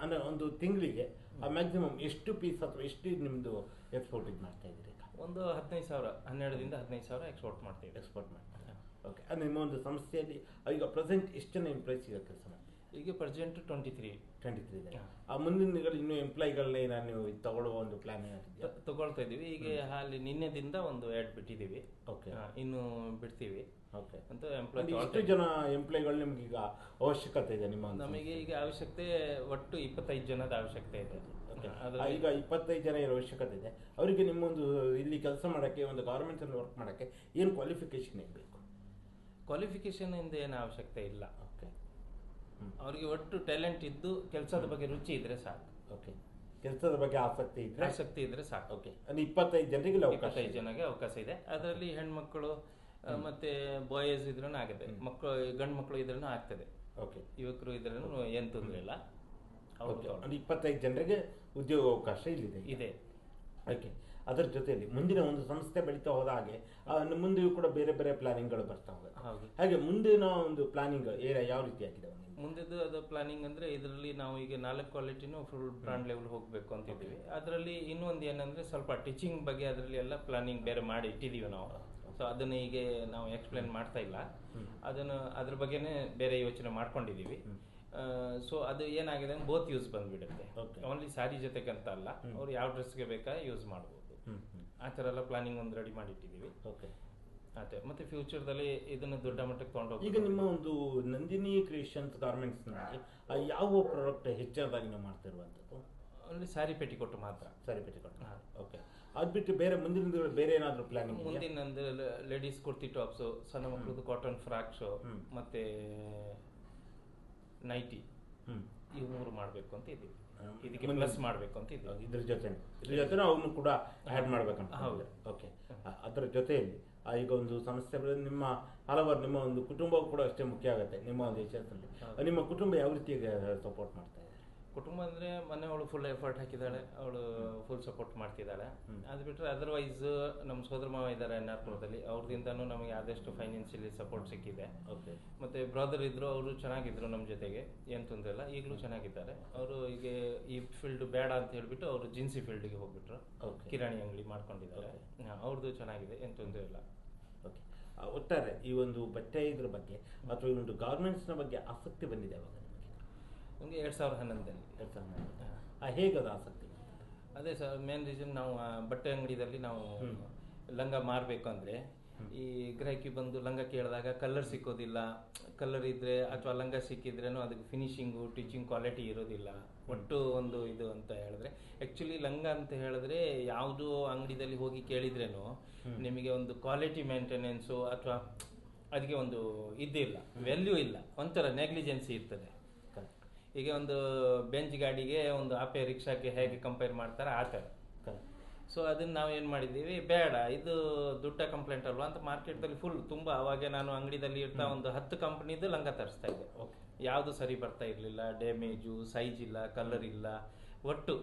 Speaker 1: ಅಂದ್ರೆ ಒಂದು ತಿಂಗಳಿಗೆ ಮ್ಯಾಕ್ಸಿಮಮ್ ಎಷ್ಟು ಪೀಸ್ ಅಥವಾ ಎಷ್ಟು ನಿಮ್ಮದು ಎಕ್ಸ್ಪೋರ್ಟ್ ಇದು ಮಾಡ್ತಾ ಇದ್ದೀರಿ?
Speaker 2: ಒಂದು ಹದಿನೈದು ಸಾವಿರ ಹನ್ನೆರಡರಿಂದ ಹದಿನೈದು ಸಾವಿರ ಎಕ್ಸ್ಪೋರ್ಟ್ ಮಾಡ್ತೀವಿ.
Speaker 1: ಎಕ್ಸ್ಪೋರ್ಟ್ ಮಾಡ್ತೀವಿ ಓಕೆ. ಅಂದ್ರೆ ನಿಮ್ಮ ಒಂದು ಸಂಸ್ಥೆಯಲ್ಲಿ ಈಗ ಪ್ರೆಸೆಂಟ್ ಎಷ್ಟು ಜನ ಎಂಪ್ಲಾಯ್ಸ್ ಈಗ ಕೆಲಸ
Speaker 2: ಈಗ present twenty three
Speaker 1: twenty three ಇದೆ. ಆ ಮುಂದಿನ ಇನ್ನೂ ಎಂಪ್ಲಾಯ್ಗಳನ್ನೇ ನಾನು ನೀವು ಇದು ತಗೊಳ್ಳುವ ಒಂದು ಪ್ಲಾನ್
Speaker 2: ತಗೊಳ್ತಾ ಇದ್ದೀವಿ. ಈಗ ಅಲ್ಲಿ ನಿನ್ನೆದಿಂದ ಒಂದು ಎರಡು ಬಿಟ್ಟಿದ್ದೀವಿ. ಓಕೆ ಇನ್ನು ಬಿಡ್ತೀವಿ.
Speaker 1: ಓಕೆ
Speaker 2: ಅಂತ ಎಂಪ್ಲಾಯ್
Speaker 1: ಎಷ್ಟು ಜನ ಎಂಪ್ಲಾಯಿಗಳು ನಿಮ್ಗೆ ಈಗ ಅವಶ್ಯಕತೆ ಇದೆ ನಿಮ್ಮ
Speaker 2: ನಮಗೆ ಈಗ ಅವಶ್ಯಕತೆ ಒಟ್ಟು ಇಪ್ಪತ್ತೈದು ಜನದ ಅವಶ್ಯಕತೆ ಇದೆ.
Speaker 1: ಈಗ ಇಪ್ಪತ್ತೈದು ಜನ ಇರೋ ಅವಶ್ಯಕತೆ ಇದೆ. ಅವರಿಗೆ ನಿಮ್ಮೊಂದು ಇಲ್ಲಿ ಕೆಲಸ ಮಾಡೋಕ್ಕೆ ಒಂದು ಗೌರ್ಮೆಂಟಲ್ಲಿ ವರ್ಕ್ ಮಾಡೋಕ್ಕೆ ಏನು ಕ್ವಾಲಿಫಿಕೇಶನ್ ಇರಬೇಕು?
Speaker 2: ಕ್ವಾಲಿಫಿಕೇಶನ್ ಇಂದ ಏನು ಅವಶ್ಯಕತೆ ಇಲ್ಲ. ಅವರಿಗೆ ಒಟ್ಟು ಟ್ಯಾಲೆಂಟ್ ಇದ್ದು ಕೆಲಸದ ಬಗ್ಗೆ ರುಚಿ ಇದ್ರೆ ಸಾಕು.
Speaker 1: ಓಕೆ ಕೆಲಸದ ಬಗ್ಗೆ ಆಸಕ್ತಿ ಇದ್ರೆ
Speaker 2: ಆಸಕ್ತಿ ಇದ್ರೆ ಸಾಕು.
Speaker 1: ಓಕೆ ಅಂದ್ರೆ ಇಪ್ಪತ್ತೈದು ಜನರಿಗೆ
Speaker 2: ಇಪ್ಪತ್ತೈದು
Speaker 1: ಜನಕ್ಕೆ
Speaker 2: ಜನಗೆ ಅವಕಾಶ ಇದೆ. ಅದರಲ್ಲಿ ಹೆಣ್ಮಕ್ಳು ಮತ್ತೆ ಬಾಯ್ಸ್ ಇದ್ರೂ ಆಗುತ್ತೆ. ಮಕ್ಕಳು ಗಂಡು ಮಕ್ಕಳು ಇದ್ರೂ ಆಗ್ತದೆ.
Speaker 1: ಓಕೆ
Speaker 2: ಯುವಕರು ಇದ್ರೂ ಏನು ತೊಂದರೆ ಇಲ್ಲ.
Speaker 1: ಓಕೆ. ಅಂದ್ರೆ ಇಪ್ಪತ್ತೈದು ಜನರಿಗೆ ಉದ್ಯೋಗ ಅವಕಾಶ ಇಲ್ಲಿದೆ
Speaker 2: ಇದೆ.
Speaker 1: ಓಕೆ ಅದರ ಜೊತೆಯಲ್ಲಿ ಮುಂದಿನ ಒಂದು ಸಂಸ್ಥೆ ಬೆಳೀತಾ ಹೋದ ಹಾಗೆ ಮುಂದೆ ಮುಂದೆಯೂ ಕೂಡ ಬೇರೆ ಬೇರೆ ಪ್ಲಾನಿಂಗ್ಗಳು ಬರ್ತಾ ಹೋಗುತ್ತೆ. ಹಾಗೆ ಮುಂದಿನ ಒಂದು ಪ್ಲಾನಿಂಗ್ ಏರಿಯಾ ಯಾವ ರೀತಿ ಆಗಿದೆ
Speaker 2: ಮುಂದಿದ್ದು ಅದು ಪ್ಲಾನಿಂಗ್ ಅಂದ್ರೆ ಇದರಲ್ಲಿ ನಾವು ಈಗ ನಾಲ್ಕು ಕ್ವಾಲಿಟಿನೂ ಫುಲ್ ಬ್ರಾಂಡ್ ಲೆವೆಲ್ ಹೋಗಬೇಕು ಅಂತ ಇದ್ದೀವಿ. ಅದರಲ್ಲಿ ಇನ್ನೊಂದು ಏನಂದ್ರೆ ಸ್ವಲ್ಪ ಟೀಚಿಂಗ್ ಬಗ್ಗೆ ಅದರಲ್ಲಿ ಎಲ್ಲ ಪ್ಲಾನಿಂಗ್ ಬೇರೆ ಮಾಡಿ ಇಟ್ಟಿದ್ದೀವಿ ನಾವು. ಸೊ ಅದನ್ನ ಈಗ ನಾವು ಎಕ್ಸ್ಪ್ಲೇನ್ ಮಾಡ್ತಾ ಇಲ್ಲ. ಅದನ್ನು ಅದ್ರ ಬಗ್ಗೆನೇ ಬೇರೆ ಯೋಚನೆ ಮಾಡ್ಕೊಂಡಿದ್ದೀವಿ. ಸೊ ಅದು ಏನಾಗಿದೆ ಅಂದ್ರೆ ಬೋತ್ ಯೂಸ್ ಬಂದ್ಬಿಡುತ್ತೆ.
Speaker 1: ಓಕೆ
Speaker 2: ಓನ್ಲಿ ಸ್ಯಾರಿ ಜೊತೆಗಂತ ಅಲ್ಲ. ಅವ್ರು ಯಾವ ಡ್ರೆಸ್ಗೆ ಬೇಕಾ ಯೂಸ್ ಮಾಡ್ಬೋದು. ಆ ಥರ ಎಲ್ಲ ಪ್ಲಾನಿಂಗ್ ಒಂದು ರೆಡಿ ಮಾಡಿಟ್ಟಿದ್ದೀವಿ.
Speaker 1: ಓಕೆ
Speaker 2: ಅದೇ ಮತ್ತೆ ಫ್ಯೂಚರ್ದಲ್ಲಿ ಇದನ್ನು ದೊಡ್ಡ ಮಟ್ಟಕ್ಕೆ ತೊಗೊಂಡೋಗಿ
Speaker 1: ಈಗ ನಿಮ್ಮ ಒಂದು ನಂದಿನಿ ಕ್ರಿಯೇಷನ್ಸ್ ಗಾರ್ಮೆಂಟ್ಸ್ನಲ್ಲಿ ಯಾವ ಪ್ರಾಡಕ್ಟ್ ಹೆಚ್ಚಾಗಿ ನೀವು ಮಾಡ್ತಿರುವಂಥದ್ದು?
Speaker 2: ಅಲ್ಲಿ ಸ್ಯಾರಿ ಪೆಟ್ಟಿಕೊಟ್ಟು ಮಾತ್ರ.
Speaker 1: ಸ್ಯಾರಿ ಪೆಟಿಕೋಟ್ಟು
Speaker 2: ಹಾಂ.
Speaker 1: ಓಕೆ ಅದು ಬಿಟ್ಟು ಬೇರೆ ಮುಂದಿನ ಬೇರೆ ಏನಾದರೂ ಪ್ಲಾನಿಂಗ್
Speaker 2: ಮುಂದಿನ ಅಂದ್ರೆ ಲೇಡೀಸ್ ಕುರ್ತಿ ಟಾಪ್ಸು ಸಣ್ಣ ಮಕ್ಕಳದ್ದು ಕಾಟನ್ ಫ್ರಾಕ್ಸು ಮತ್ತು ನೈಟಿ
Speaker 1: ಹ್ಞೂ
Speaker 2: ಇವು ಮೂರು ಮಾಡಬೇಕು ಅಂತ ಇದ್ದೀವಿ. ಇದಕ್ಕೆ ಪ್ಲಸ್ ಮಾಡಬೇಕು ಅಂತ ಇದೆ
Speaker 1: ಇದ್ರ ಜೊತೆ ಇದ್ರ ಜೊತೆ ಅವನು ಕೂಡ ಆ್ಯಡ್ ಮಾಡ್ಬೇಕಂತ
Speaker 2: ಹೌದು.
Speaker 1: ಓಕೆ ಅದರ ಜೊತೆಯಲ್ಲಿ ಈಗ ಒಂದು ಸಮಸ್ಯೆ ನಿಮ್ಮ ಹಲವಾರು ನಿಮ್ಮ ಒಂದು ಕುಟುಂಬ ಕೂಡ ಅಷ್ಟೇ ಮುಖ್ಯ ಆಗುತ್ತೆ ನಿಮ್ಮ ಒಂದು
Speaker 2: ವಿಚಾರದಲ್ಲಿ
Speaker 1: ನಿಮ್ಮ ಕುಟುಂಬ ಯಾವ ರೀತಿ ಸಪೋರ್ಟ್ ಮಾಡ್ತಾ ಇದೆ?
Speaker 2: ಕುಟುಂಬ ಅಂದ್ರೆ ಮನೆ ಅವಳು ಫುಲ್ ಎಫರ್ಟ್ ಹಾಕಿದ್ದಾಳೆ ಅವಳು ಫುಲ್ ಸಪೋರ್ಟ್ ಮಾಡ್ತಿದ್ದಾಳೆ. ಅದು ಬಿಟ್ಟರೆ ಅದರ್ವೈಸ್ ನಮ್ಮ ಸೋದರ ಮಾವ ಇದ್ದಾರೆ ಎನ್ನಾರ್ಪುರದಲ್ಲಿ ಅವ್ರದಿಂದನೂ ನಮಗೆ ಆದಷ್ಟು ಫೈನಾನ್ಷಿಯಲಿ ಸಪೋರ್ಟ್ ಸಿಕ್ಕಿದೆ.
Speaker 1: ಓಕೆ
Speaker 2: ಮತ್ತೆ ಬ್ರದರ್ ಇದ್ರು ಅವರು ಚೆನ್ನಾಗಿದ್ರು ನಮ್ಮ ಜೊತೆಗೆ ಏನು ತೊಂದರೆ ಇಲ್ಲ ಈಗಲೂ ಚೆನ್ನಾಗಿದ್ದಾರೆ. ಅವರು ಈಗ ಈ ಫೀಲ್ಡ್ ಬೇಡ ಅಂತ ಹೇಳಿಬಿಟ್ಟು ಅವರು ಜಿನ್ಸಿ ಫೀಲ್ಡ್ಗೆ ಹೋಗ್ಬಿಟ್ರು. ಕಿರಾಣಿ ಅಂಗಡಿ ಮಾಡ್ಕೊಂಡಿದ್ದಾರೆ. ಅವ್ರದ್ದು ಚೆನ್ನಾಗಿದೆ ಏನು ತೊಂದರೆ ಇಲ್ಲ.
Speaker 1: ಓಕೆ ಒಟ್ಟಾರೆ ಈ ಒಂದು ಬಟ್ಟೆ ಇದ್ರ ಬಗ್ಗೆ ಅಥವಾ ಈ ಒಂದು ಗಾರ್ಮೆಂಟ್ಸ್ನ ಬಗ್ಗೆ ಆಸಕ್ತಿ ಬಂದಿದೆ ಅವಾಗ. ನಿಮಗೆ
Speaker 2: ಎರಡು ಸಾವಿರದ ಹನ್ನೊಂದರಲ್ಲಿ.
Speaker 1: ಎರಡು ಸಾವಿರದ ಆ, ಹೇಗದು ಆಸಕ್ತಿ?
Speaker 2: ಅದೇ ಸರ್ ಮೇನ್ ರೀಸನ್ ನಾವು ಆ, ಬಟ್ಟೆ ಅಂಗಡಿದಲ್ಲಿ ನಾವು. ಲಂಗ ಮಾರಬೇಕು ಅಂದರೆ ಈ ಗ್ರಾಹಕಿ ಬಂದು ಲಂಗ ಕೇಳಿದಾಗ ಕಲರ್ ಸಿಕ್ಕೋದಿಲ್ಲ. ಕಲರ್ ಇದ್ರೆ ಅಥವಾ ಲಂಗ ಸಿಕ್ಕಿದ್ರೇನು ಅದಕ್ಕೆ ಫಿನಿಶಿಂಗು ಟೀಚಿಂಗ್ ಕ್ವಾಲಿಟಿ ಇರೋದಿಲ್ಲ. ಒಟ್ಟು ಒಂದು ಇದು ಅಂತ ಹೇಳಿದ್ರೆ ಆ್ಯಕ್ಚುಲಿ ಲಂಗ ಅಂತ ಹೇಳಿದ್ರೆ ಯಾವುದು ಅಂಗಡಿದಲ್ಲಿ ಹೋಗಿ ಕೇಳಿದ್ರೇನು ನಿಮಗೆ ಒಂದು ಕ್ವಾಲಿಟಿ ಮೇಂಟೆನೆನ್ಸು ಅಥವಾ ಅದಕ್ಕೆ ಒಂದು ಇದಿಲ್ಲ ವ್ಯಾಲ್ಯೂ ಇಲ್ಲ. ಒಂಥರ ನೆಗ್ಲಿಜೆನ್ಸಿ ಇರ್ತದೆ. ಈಗ ಒಂದು ಬೆಂಚ್ ಗಾಡಿಗೆ ಒಂದು ಆಪೆ ರಿಕ್ಷಾಕ್ಕೆ ಹೇಗೆ ಕಂಪೇರ್ ಮಾಡ್ತಾರೆ ಆ ಥರ. ಸೊ ಅದನ್ನ ನಾವು ಏನು ಮಾಡಿದ್ದೀವಿ? ಬೇಡ ಇದು ದುಡ್ಡ ಕಂಪ್ಲೇಂಟ್ ಅಲ್ವಾ ಅಂತ ಮಾರ್ಕೆಟ್ದಲ್ಲಿ ಫುಲ್ ತುಂಬ. ಅವಾಗೆ ನಾನು ಅಂಗಡಿದಲ್ಲಿ ಇರ್ತಾ ಒಂದು ಹತ್ತು ಕಂಪ್ನಿದು ಲಂಗ ತರಿಸ್ತಾ ಇದ್ದೆ.
Speaker 1: ಓಕೆ
Speaker 2: ಯಾವುದು ಸರಿ ಬರ್ತಾ ಇರಲಿಲ್ಲ ಡ್ಯಾಮೇಜು ಸೈಜ್ ಇಲ್ಲ ಕಲರ್ ಇಲ್ಲ ಒಟ್ಟು.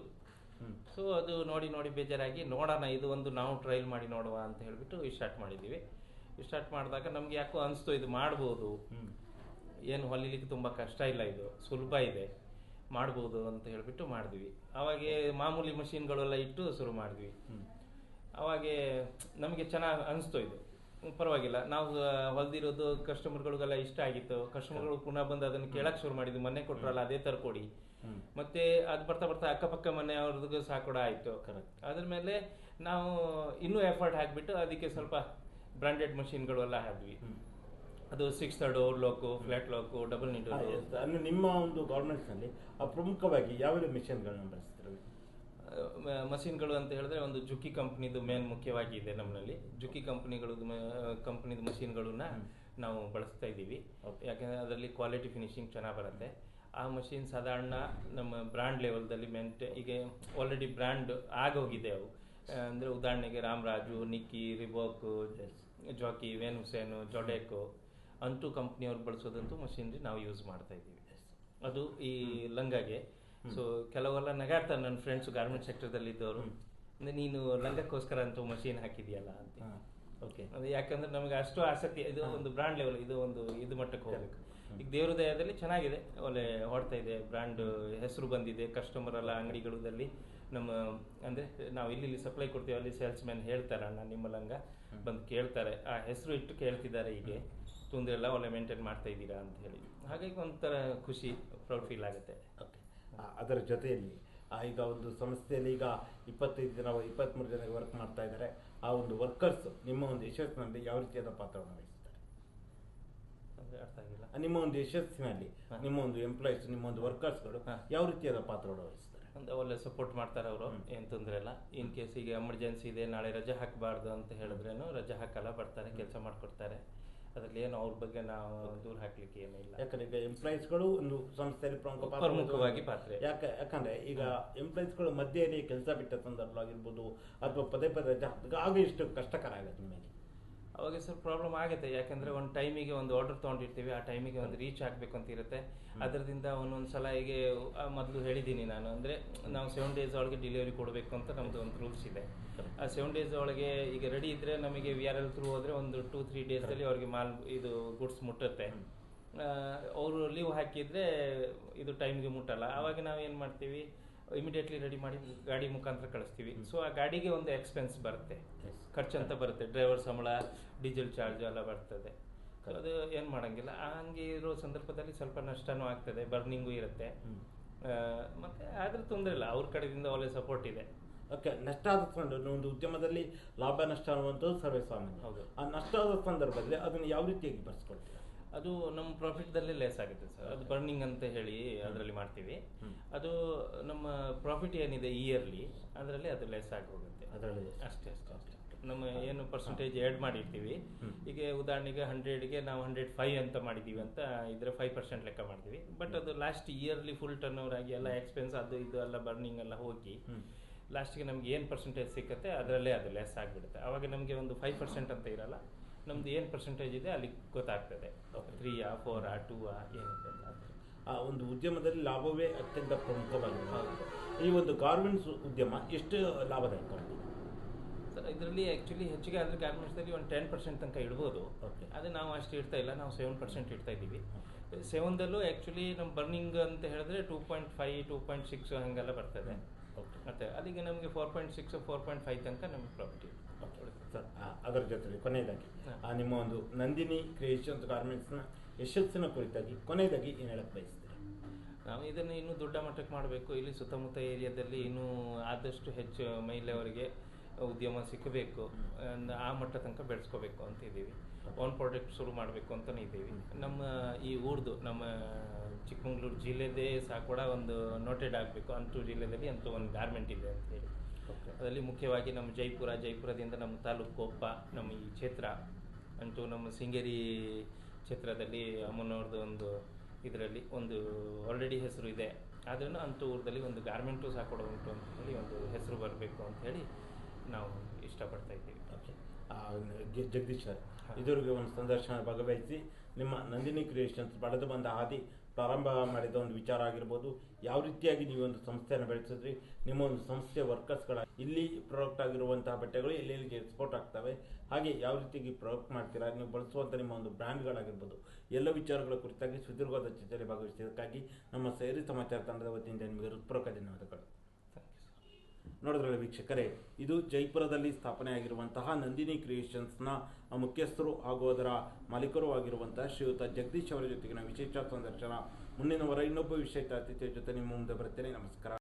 Speaker 2: ಸೊ ಅದು ನೋಡಿ ನೋಡಿ ಬೇಜಾರಾಗಿ ನೋಡೋಣ ಇದು ಒಂದು ನಾವು ಟ್ರಯಲ್ ಮಾಡಿ ನೋಡುವ ಅಂತ ಹೇಳಿಬಿಟ್ಟು ಸ್ಟಾರ್ಟ್ ಮಾಡಿದ್ದೀವಿ. ಸ್ಟಾರ್ಟ್ ಮಾಡಿದಾಗ ನಮ್ಗೆ ಯಾಕೋ ಅನಿಸ್ತು ಇದು ಮಾಡ್ಬೋದು. ಏನು ಹೊಲಿಲಿಕ್ಕೆ ತುಂಬ ಕಷ್ಟ ಇಲ್ಲ ಇದು ಸುಲಭ ಇದೆ. ಮಾಡ್ಬೋದು ಅಂತ ಹೇಳಿಬಿಟ್ಟು ಮಾಡಿದ್ವಿ. ಅವಾಗೆ ಮಾಮೂಲಿ ಮಷಿನ್ಗಳೆಲ್ಲ ಇಟ್ಟು ಶುರು ಮಾಡಿದ್ವಿ. ಅವಾಗೆ ನಮಗೆ ಚೆನ್ನಾಗಿ ಅನಿಸ್ತು ಇದು. ಪರವಾಗಿಲ್ಲ. ನಾವು ಹೊಲ್ದಿರೋದು ಕಸ್ಟಮರ್ಗಳಿಗೆಲ್ಲ ಇಷ್ಟ ಆಗಿತ್ತು. ಕಸ್ಟಮರ್ಗಳು ಪುನಃ ಬಂದು ಅದನ್ನು ಕೇಳಕ್ಕೆ ಶುರು ಮಾಡಿದ್ವಿ ಮೊನ್ನೆ ಕೊಟ್ರಲ್ಲ ಅದೇ ತರ ಕೊಡಿ. ಮತ್ತೆ ಅದು ಬರ್ತಾ ಬರ್ತಾ ಅಕ್ಕಪಕ್ಕ ಮನೆಯವ್ರದ್ದು ಸಹ ಕೂಡ ಆಯಿತು. ಅದ್ರ ಮೇಲೆ ನಾವು ಇನ್ನೂ ಎಫರ್ಟ್ ಹಾಕಿಬಿಟ್ಟು ಅದಕ್ಕೆ ಸ್ವಲ್ಪ ಬ್ರಾಂಡೆಡ್ ಮಷಿನ್ಗಳು ಎಲ್ಲ ಹಾಕಿದ್ವಿ. ಅದು six door lock flat lock double neat
Speaker 1: ಅಂದರೆ ನಿಮ್ಮ ಒಂದು ಗೌರ್ಮೆಂಟ್ಸ್ನಲ್ಲಿ ಪ್ರಮುಖವಾಗಿ ಯಾವ್ಯಾವ ಮಿಷನ್ಗಳನ್ನ ಬಳಸ್ತಾರೆ?
Speaker 2: ಮಷಿನ್ಗಳು ಅಂತ ಹೇಳಿದ್ರೆ ಒಂದು ಜುಕ್ಕಿ ಕಂಪ್ನಿದು ಮೇನ್ ಮುಖ್ಯವಾಗಿ ಇದೆ ನಮ್ಮಲ್ಲಿ ಜುಕ್ಕಿ ಕಂಪ್ನಿಗಳು ಕಂಪ್ನಿದು ಮಷಿನ್ಗಳನ್ನ ನಾವು ಬಳಸ್ತಾ ಇದ್ದೀವಿ. ಯಾಕೆಂದರೆ ಅದರಲ್ಲಿ ಕ್ವಾಲಿಟಿ ಫಿನಿಶಿಂಗ್ ಚೆನ್ನಾಗಿ ಬರುತ್ತೆ. ಆ ಮಷಿನ್ ಸಾಧಾರಣ ನಮ್ಮ ಬ್ರ್ಯಾಂಡ್ ಲೆವೆಲ್ದಲ್ಲಿ ಮೆಂಟೆ ಈಗ ಆಲ್ರೆಡಿ ಬ್ರ್ಯಾಂಡ್ ಆಗೋಗಿದೆ ಅವು. ಅಂದ್ರೆ ಉದಾಹರಣೆಗೆ Ramaraju Nike Reebok Jockey Van Heusen Zodiac ಅಂಟು ಕಂಪ್ನಿಯವ್ರು ಬಳಸೋದಂತೂ ಮಷಿನ್ರಿ ನಾವು ಯೂಸ್ ಮಾಡ್ತಾ ಇದ್ದೀವಿ. ಅದು ಈ ಲಂಗಾಗೆ. ಸೊ ಕೆಲವೆಲ್ಲ ನಗಾಡ್ತಾರೆ ನನ್ನ ಫ್ರೆಂಡ್ಸ್ ಗಾರ್ಮೆಂಟ್ ಸೆಕ್ಟರ್ದಲ್ಲಿ ಇದ್ದವರು ಅಂದ್ರೆ ನೀನು ಲಂಗಕ್ಕೋಸ್ಕರ ಅಂತೂ ಮಷೀನ್ ಹಾಕಿದ್ಯಲ್ಲ ಅಂತ.
Speaker 1: ಓಕೆ
Speaker 2: ಅದು ಯಾಕಂದ್ರೆ ನಮಗೆ ಅಷ್ಟು ಆಸಕ್ತಿ ಇದು ಒಂದು ಬ್ರಾಂಡ್ ಲೆವೆಲ್ ಇದು ಒಂದು ಇದು ಮಟ್ಟಕ್ಕೆ ಹೋಗ್ಬೇಕು. ಈಗ ದೇವ್ರದಯದಲ್ಲಿ ಚೆನ್ನಾಗಿದೆ. ಒಳ್ಳೆ ಹೊಡ್ತಾ ಇದೆ ಬ್ರ್ಯಾಂಡ್ ಹೆಸರು ಬಂದಿದೆ ಕಸ್ಟಮರ್ ಎಲ್ಲ ಅಂಗಡಿಗಳಲ್ಲಿ ನಮ್ಮ ಅಂದ್ರೆ ನಾವು ಇಲ್ಲಿ ಇಲ್ಲಿ ಸಪ್ಲೈ ಕೊಡ್ತೀವಿ ಅಲ್ಲಿ ಸೇಲ್ಸ್ ಮ್ಯಾನ್ ಹೇಳ್ತಾರೆ ಅಣ್ಣ ನಿಮ್ಮ ಲಂಗ. ಬಂದು ಕೇಳ್ತಾರೆ. ಆ ಹೆಸರು ಇಟ್ಟು ಕೇಳ್ತಿದ್ದಾರೆ ಹೀಗೆ. ತೊಂದರೆ ಎಲ್ಲ ಒಳ್ಳೆ ಮೇಂಟೈನ್ ಮಾಡ್ತಾ ಇದ್ದೀರಾ ಅಂತ ಹೇಳಿ. ಹಾಗಾಗಿ ಒಂಥರ ಖುಷಿ ಪ್ರೌಡ್ ಫೀಲ್ ಆಗುತ್ತೆ.
Speaker 1: ಓಕೆ ಅದರ ಜೊತೆಯಲ್ಲಿ ಈಗ ಒಂದು ಸಂಸ್ಥೆಯಲ್ಲಿ ಈಗ ಇಪ್ಪತ್ತೈದು ಜನ ಇಪ್ಪತ್ತ್ಮೂರು ಜನ ವರ್ಕ್ ಮಾಡ್ತಾ ಇದ್ದಾರೆ. ಆ ಒಂದು ವರ್ಕರ್ಸ್ ನಿಮ್ಮ ಒಂದು ಯಶಸ್ಸಿನಲ್ಲಿ ಯಾವ ರೀತಿಯಾದ ಪಾತ್ರವನ್ನು ವಹಿಸ್ತಾರೆ
Speaker 2: ಅರ್ಥ ಆಗಿಲ್ಲ.
Speaker 1: ನಿಮ್ಮ ಒಂದು ಯಶಸ್ಸಿನಲ್ಲಿ ನಿಮ್ಮ ಒಂದು ಎಂಪ್ಲಾಯೀಸ್ ನಿಮ್ಮ ಒಂದು ವರ್ಕರ್ಸ್ಗಳು. ಯಾವ ರೀತಿಯಾದ ಪಾತ್ರವನ್ನು ವಹಿಸ್ತಾರೆ
Speaker 2: ಅಂದರೆ ಒಳ್ಳೆ ಸಪೋರ್ಟ್ ಮಾಡ್ತಾರೆ ಅವರು ಏನು ತೊಂದರೆ ಇಲ್ಲ. ಇನ್ ಕೇಸ್ ಈಗ ಎಮರ್ಜೆನ್ಸಿ ಇದೆ ನಾಳೆ ರಜೆ ಹಾಕಬಾರ್ದು ಅಂತ ಹೇಳಿದ್ರೇನು ರಜೆ ಹಾಕಲ್ಲ ಬರ್ತಾರೆ ಕೆಲಸ ಮಾಡ್ಕೊಡ್ತಾರೆ. ಅದ್ರಲ್ಲಿ ಏನು ಅವ್ರ ಬಗ್ಗೆ ನಾವು ದೂರ ಹಾಕ್ಲಿಕ್ಕೆ ಏನೂ ಇಲ್ಲ.
Speaker 1: ಯಾಕಂದ್ರೆ ಈಗ ಎಂಪ್ಲಾಯೀಸ್ಗಳು ಒಂದು ಸಂಸ್ಥೆಯಲ್ಲಿ ಪ್ರಮುಖ
Speaker 2: ಪ್ರಮುಖವಾಗಿ ಪಾತ್ರ.
Speaker 1: ಯಾಕೆ ಯಾಕಂದ್ರೆ ಈಗ ಎಂಪ್ಲಾಯೀಸ್ಗಳು ಮಧ್ಯೆಯಲ್ಲಿ ಕೆಲಸ ಬಿಟ್ಟ ಸಂದರ್ಭ ಆಗಿರ್ಬೋದು ಅಥವಾ ಪದೇ ಪದೇ ರಜೆ ಹಾಕಿದಾಗ ಆಗ ಇಷ್ಟು ಕಷ್ಟಕರ ಆಗುತ್ತೆ ನಿಮಗೆ?
Speaker 2: ಅವಾಗ ಸ್ವಲ್ಪ ಪ್ರಾಬ್ಲಮ್ ಆಗುತ್ತೆ. ಯಾಕೆಂದ್ರೆ ಒಂದು ಟೈಮಿಗೆ ಒಂದು ಆರ್ಡರ್ ತೊಗೊಂಡಿರ್ತೀವಿ. ಆ ಟೈಮಿಗೆ ಒಂದು ರೀಚ್ ಆಗಬೇಕು ಅಂತ ಇರುತ್ತೆ. ಅದರಿಂದ ಒಂದೊಂದು ಸಲ ಹೀಗೆ ಮೊದಲು ಹೇಳಿದ್ದೀನಿ ನಾನು. ಅಂದರೆ ನಾವು ಸೆವೆನ್ ಡೇಸ್ ಒಳಗೆ ಡೆಲಿವರಿ ಕೊಡಬೇಕು ಅಂತ ನಮ್ಮದು ಒಂದು ರೂಲ್ಸ್ ಇದೆ. ಆ ಸೆವೆನ್ ಡೇಸ್ ಒಳಗೆ ಈಗ ರೆಡಿ ಇದ್ದರೆ ನಮಗೆ ವಿ ಆರ್ ಎಲ್ ಥ್ರೂ ಹೋದರೆ ಒಂದು ಟೂ ತ್ರೀ ಡೇಸಲ್ಲಿ ಅವ್ರಿಗೆ ಮಾಲ್ ಇದು ಗುಡ್ಸ್ ಮುಟ್ಟುತ್ತೆ. ಅವರು ಲೀವ್ ಹಾಕಿದರೆ ಇದು ಟೈಮ್ಗೆ ಮುಟ್ಟಲ್ಲ. ಆವಾಗ ನಾವು ಏನು ಮಾಡ್ತೀವಿ? ಇಮಿಡಿಯೇಟ್ಲಿ ರೆಡಿ ಮಾಡಿ ಗಾಡಿ ಮುಖಾಂತರ ಕಳಿಸ್ತೀವಿ. ಸೊ ಆ ಗಾಡಿಗೆ ಒಂದು ಎಕ್ಸ್ಪೆನ್ಸ್ ಬರುತ್ತೆ. ಖರ್ಚು ಅಂತ ಬರುತ್ತೆ. ಡ್ರೈವರ್ ಸಂಬಳ ಡೀಸೆಲ್ ಚಾರ್ಜ್ ಎಲ್ಲ ಬರ್ತದೆ. ಅದು ಏನು ಮಾಡೋಂಗಿಲ್ಲ. ಹಂಗೆ ಇರೋ ಸಂದರ್ಭದಲ್ಲಿ ಸ್ವಲ್ಪ ನಷ್ಟನೂ ಆಗ್ತದೆ. ಬರ್ನಿಂಗು ಇರುತ್ತೆ. ಮತ್ತು ಆದ್ರೆ ತೊಂದರೆ ಇಲ್ಲ. ಅವ್ರ ಕಡೆಯಿಂದ ಒಳ್ಳೆ ಸಪೋರ್ಟ್ ಇದೆ.
Speaker 1: ಓಕೆ ನಷ್ಟ ಆದ ಸಂದರ್ಭ ಒಂದು ಉದ್ಯಮದಲ್ಲಿ ಲಾಭ ನಷ್ಟ ಅನ್ನುವಂಥದ್ದು ಸರ್ವೇ ಸಾಮಾನ್ಯ
Speaker 2: ಹೌದು.
Speaker 1: ಆ ನಷ್ಟ ಆದ ಸಂದರ್ಭದಲ್ಲಿ ಅದನ್ನು ಯಾವ ರೀತಿಯಾಗಿ ಬರ್ಸ್ಕೊಳ್ತೀರಾ
Speaker 2: ಅದು ನಮ್ಮ ಪ್ರಾಫಿಟ್ದಲ್ಲೇ ಲೆಸ್ ಆಗುತ್ತೆ ಸರ್ ಅದು ಬರ್ನಿಂಗ್ ಅಂತ ಹೇಳಿ ಅದರಲ್ಲಿ ಮಾಡ್ತೀವಿ. ಅದು ನಮ್ಮ ಪ್ರಾಫಿಟ್ ಏನಿದೆ ಇಯರ್ಲಿ ಅದರಲ್ಲಿ ಅದು ಲೆಸ್ ಆಗಿ ಹೋಗುತ್ತೆ
Speaker 1: ಅದರಲ್ಲಿ
Speaker 2: ಅಷ್ಟೇ ಅಷ್ಟೇ ಅಷ್ಟೇ. ನಮ್ಮ ಏನು ಪರ್ಸೆಂಟೇಜ್ ಆ್ಯಡ್ ಮಾಡಿರ್ತೀವಿ. ಈಗ ಉದಾಹರಣೆಗೆ ಹಂಡ್ರೆಡ್ಗೆ ನಾವು ಹಂಡ್ರೆಡ್ ಫೈವ್ ಅಂತ ಮಾಡಿದ್ದೀವಿ ಅಂತ ಇದ್ರೆ ಫೈವ್ ಪರ್ಸೆಂಟ್ ಲೆಕ್ಕ ಮಾಡ್ತೀವಿ. ಬಟ್ ಅದು last yearly full turn over ಆಗಿ ಎಲ್ಲ ಎಕ್ಸ್ಪೆನ್ಸ್ ಅದು ಇದು ಎಲ್ಲ ಬರ್ನಿಂಗ್ ಎಲ್ಲ ಹೋಗಿ
Speaker 1: ಲಾಸ್ಟಿಗೆ
Speaker 2: ಲಾಸ್ಟ್ಗೆ ನಮ್ಗೆ ಏನು ಪರ್ಸೆಂಟೇಜ್ ಸಿಕ್ಕತ್ತೆ ಅದರಲ್ಲೇ ಅದು ಲೆಸ್ ಆಗಿಬಿಡುತ್ತೆ. ಅವಾಗ ನಮಗೆ ಒಂದು ಫೈವ್ ಪರ್ಸೆಂಟ್ ಅಂತ ಇರಲ್ಲ ನಮ್ದು ಏನು ಪರ್ಸೆಂಟೇಜ್ ಇದೆ ಅಲ್ಲಿ ಗೊತ್ತಾಗ್ತದೆ.
Speaker 1: ತ್ರೀ
Speaker 2: ಆ ಫೋರ್ ಆ ಟೂ ಆ ಏನಿದೆ
Speaker 1: ಆ ಒಂದು ಉದ್ಯಮದಲ್ಲಿ ಲಾಭವೇ ಅತ್ಯಂತ ಪ್ರಮುಖವಾಗಿದೆ. ಈ ಒಂದು ಗಾರ್ಮೆಂಟ್ಸ್ ಉದ್ಯಮ ಎಷ್ಟು ಲಾಭದಾಯಕವಾಗಿದೆ
Speaker 2: ಇದರಲ್ಲಿ ಆ್ಯಕ್ಚುಲಿ ಹೆಚ್ಚಿಗೆ ಆದರೆ ಗಾರ್ಮೆಂಟ್ಸಲ್ಲಿ ಒಂದು ಟೆನ್ ಪರ್ಸೆಂಟ್ ತನಕ ಇಡ್ಬೋದು.
Speaker 1: ಓಕೆ
Speaker 2: ಅದೇ ನಾವು ಅಷ್ಟು ಇಡ್ತಾ ಇಲ್ಲ ನಾವು ಸೆವೆನ್ ಪರ್ಸೆಂಟ್ ಇಡ್ತಾ ಇದ್ದೀವಿ. ಸೆವೆನ್ದಲ್ಲೂ ಆ್ಯಕ್ಚುಲಿ ನಮ್ಮ ಬರ್ನಿಂಗ್ ಅಂತ ಹೇಳಿದ್ರೆ two point five two point six ಹಾಗೆಲ್ಲ ಬರ್ತದೆ.
Speaker 1: ಓಕೆ
Speaker 2: ಮತ್ತು ಅಲ್ಲಿಗೆ ನಮಗೆ four point six four point five ತನಕ ನಮಗೆ ಪ್ರಾಫಿಟ್ ಇದೆ
Speaker 1: ಸರ್ ಅದರ ಜೊತೆಗೆ ಕೊನೆಯದಾಗಿ ಆ, ನಿಮ್ಮ ಒಂದು ನಂದಿನಿ ಕ್ರಿಯೇಷನ್ಸ್ ಗಾರ್ಮೆಂಟ್ಸ್ನ ಯಶಸ್ಸಿನ ಕುರಿತಾಗಿ ಕೊನೆಯದಾಗಿ ಏನು ಹೇಳಕ್ಕೆ ಬಯಸ್ತೀರಿ?
Speaker 2: ನಾವು ಇದನ್ನು ಇನ್ನೂ ದೊಡ್ಡ ಮಟ್ಟಕ್ಕೆ ಮಾಡಬೇಕು. ಇಲ್ಲಿ ಸುತ್ತಮುತ್ತ ಏರಿಯಾದಲ್ಲಿ ಇನ್ನೂ ಆದಷ್ಟು ಹೆಚ್ಚು ಮಹಿಳೆಯವರಿಗೆ ಉದ್ಯಮ ಸಿಕ್ಕಬೇಕು ಆ ಮಟ್ಟ ತನಕ ಬೆಳೆಸ್ಕೋಬೇಕು ಅಂತ ಇದ್ದೀವಿ. ಓನ್ ಪ್ರಾಡಕ್ಟ್ ಶುರು ಮಾಡಬೇಕು ಅಂತಲೇ ಇದ್ದೀವಿ. ನಮ್ಮ ಈ ಊರ್ದು ನಮ್ಮ ಚಿಕ್ಕಮಗಳೂರು ಜಿಲ್ಲೆದೇ ಸಹ ಕೂಡ ಒಂದು ನೋಟೆಡ್ ಆಗಬೇಕು. ಅಂತೂ ಜಿಲ್ಲೆಯಲ್ಲಿ ಅಂತೂ ಒಂದು ಗಾರ್ಮೆಂಟ್ ಇದೆ ಅಂತ ಹೇಳಿ. ಅದರಲ್ಲಿ ಮುಖ್ಯವಾಗಿ ನಮ್ಮ ಜೈಪುರ ಜೈಪುರದಿಂದ ನಮ್ಮ ತಾಲೂಕು ಕೊಪ್ಪ ನಮ್ಮ ಈ ಕ್ಷೇತ್ರ ಅಂತೂ ನಮ್ಮ ಸಿಂಗೇರಿ ಕ್ಷೇತ್ರದಲ್ಲಿ ಅಮ್ಮನವ್ರದ್ದು ಒಂದು ಇದರಲ್ಲಿ ಒಂದು ಆಲ್ರೆಡಿ ಹೆಸರು ಇದೆ. ಆದ್ರೂ ಅಂತೂ ಊರದಲ್ಲಿ ಒಂದು ಗಾರ್ಮೆಂಟು ಸಹ ಕೊಡೋ ಉಂಟು ಅಂತ ಹೇಳಿ ಒಂದು ಹೆಸರು ಬರಬೇಕು ಅಂತ ಹೇಳಿ ನಾವು ಇಷ್ಟಪಡ್ತಾ ಇದ್ದೀವಿ.
Speaker 1: ಓಕೆ ಜಗದೀಶ್ ಸರ್ ಇದುವರೆಗೆ ಒಂದು ಸಂದರ್ಶನ ಭಾಗವಹಿಸಿ ನಿಮ್ಮ ನಂದಿನಿ ಕ್ರಿಯೇಷನ್ಸ್ ಪಡೆದು ಬಂದ ಹಾದಿ ಪ್ರಾರಂಭ ಮಾಡಿದ ಒಂದು ವಿಚಾರ ಆಗಿರ್ಬೋದು. ಯಾವ ರೀತಿಯಾಗಿ ನೀವು ಒಂದು ಸಂಸ್ಥೆಯನ್ನು ಬೆಳೆಸಿದ್ರಿ? ನಿಮ್ಮ ಒಂದು ಸಂಸ್ಥೆಯ ವರ್ಕರ್ಸ್ಗಳ ಇಲ್ಲಿ ಪ್ರೊಡಕ್ಟ್ ಆಗಿರುವಂತಹ ಬಟ್ಟೆಗಳು ಎಲ್ಲೆಲ್ಲಿಗೆ ಎಕ್ಸ್ಪೋರ್ಟ್ ಆಗ್ತವೆ. ಹಾಗೆ ಯಾವ ರೀತಿಯಾಗಿ ಪ್ರೊಡಕ್ಟ್ ಮಾಡ್ತೀರಾ? ನೀವು ಬಳಸುವಂಥ ನಿಮ್ಮ ಒಂದು ಬ್ರ್ಯಾಂಡ್ಗಳಾಗಿರ್ಬೋದು. ಎಲ್ಲ ವಿಚಾರಗಳ ಕುರಿತಾಗಿ ಸುದೀರ್ಘವಾದ ಚರ್ಚೆಯಲ್ಲಿ ಭಾಗವಹಿಸಿದ್ದಕ್ಕಾಗಿ ನಮ್ಮ ಸೇರಿ ಸಮಾಚಾರ ತಂಡದ ವತಿಯಿಂದ ನಿಮಗೆ ಹೃತ್ಪೂರ್ವಕ ಧನ್ಯವಾದಗಳು. ನೋಡಿದ್ರಲ್ಲ ವೀಕ್ಷಕರೇ, ಇದು ಜೈಪುರದಲ್ಲಿ ಸ್ಥಾಪನೆಯಾಗಿರುವಂತಹ ನಂದಿನಿ ಕ್ರಿಯೇಷನ್ಸ್ನ ಮುಖ್ಯಸ್ಥರು ಹಾಗೂ ಅದರ ಮಾಲೀಕರು ಆಗಿರುವಂತಹ ಶ್ರೀಯುತ ಜಗದೀಶ್ ಅವರ ಜೊತೆಗಿನ ವಿಶೇಷ ಸಂದರ್ಶನ. ಮುಂದಿನವರ ಇನ್ನೊಬ್ಬ ವಿಶೇಷ ಅತಿಥಿಯ ಜೊತೆ ನಿಮ್ಮ ಮುಂದೆ ಬರ್ತೇನೆ ನಮಸ್ಕಾರ.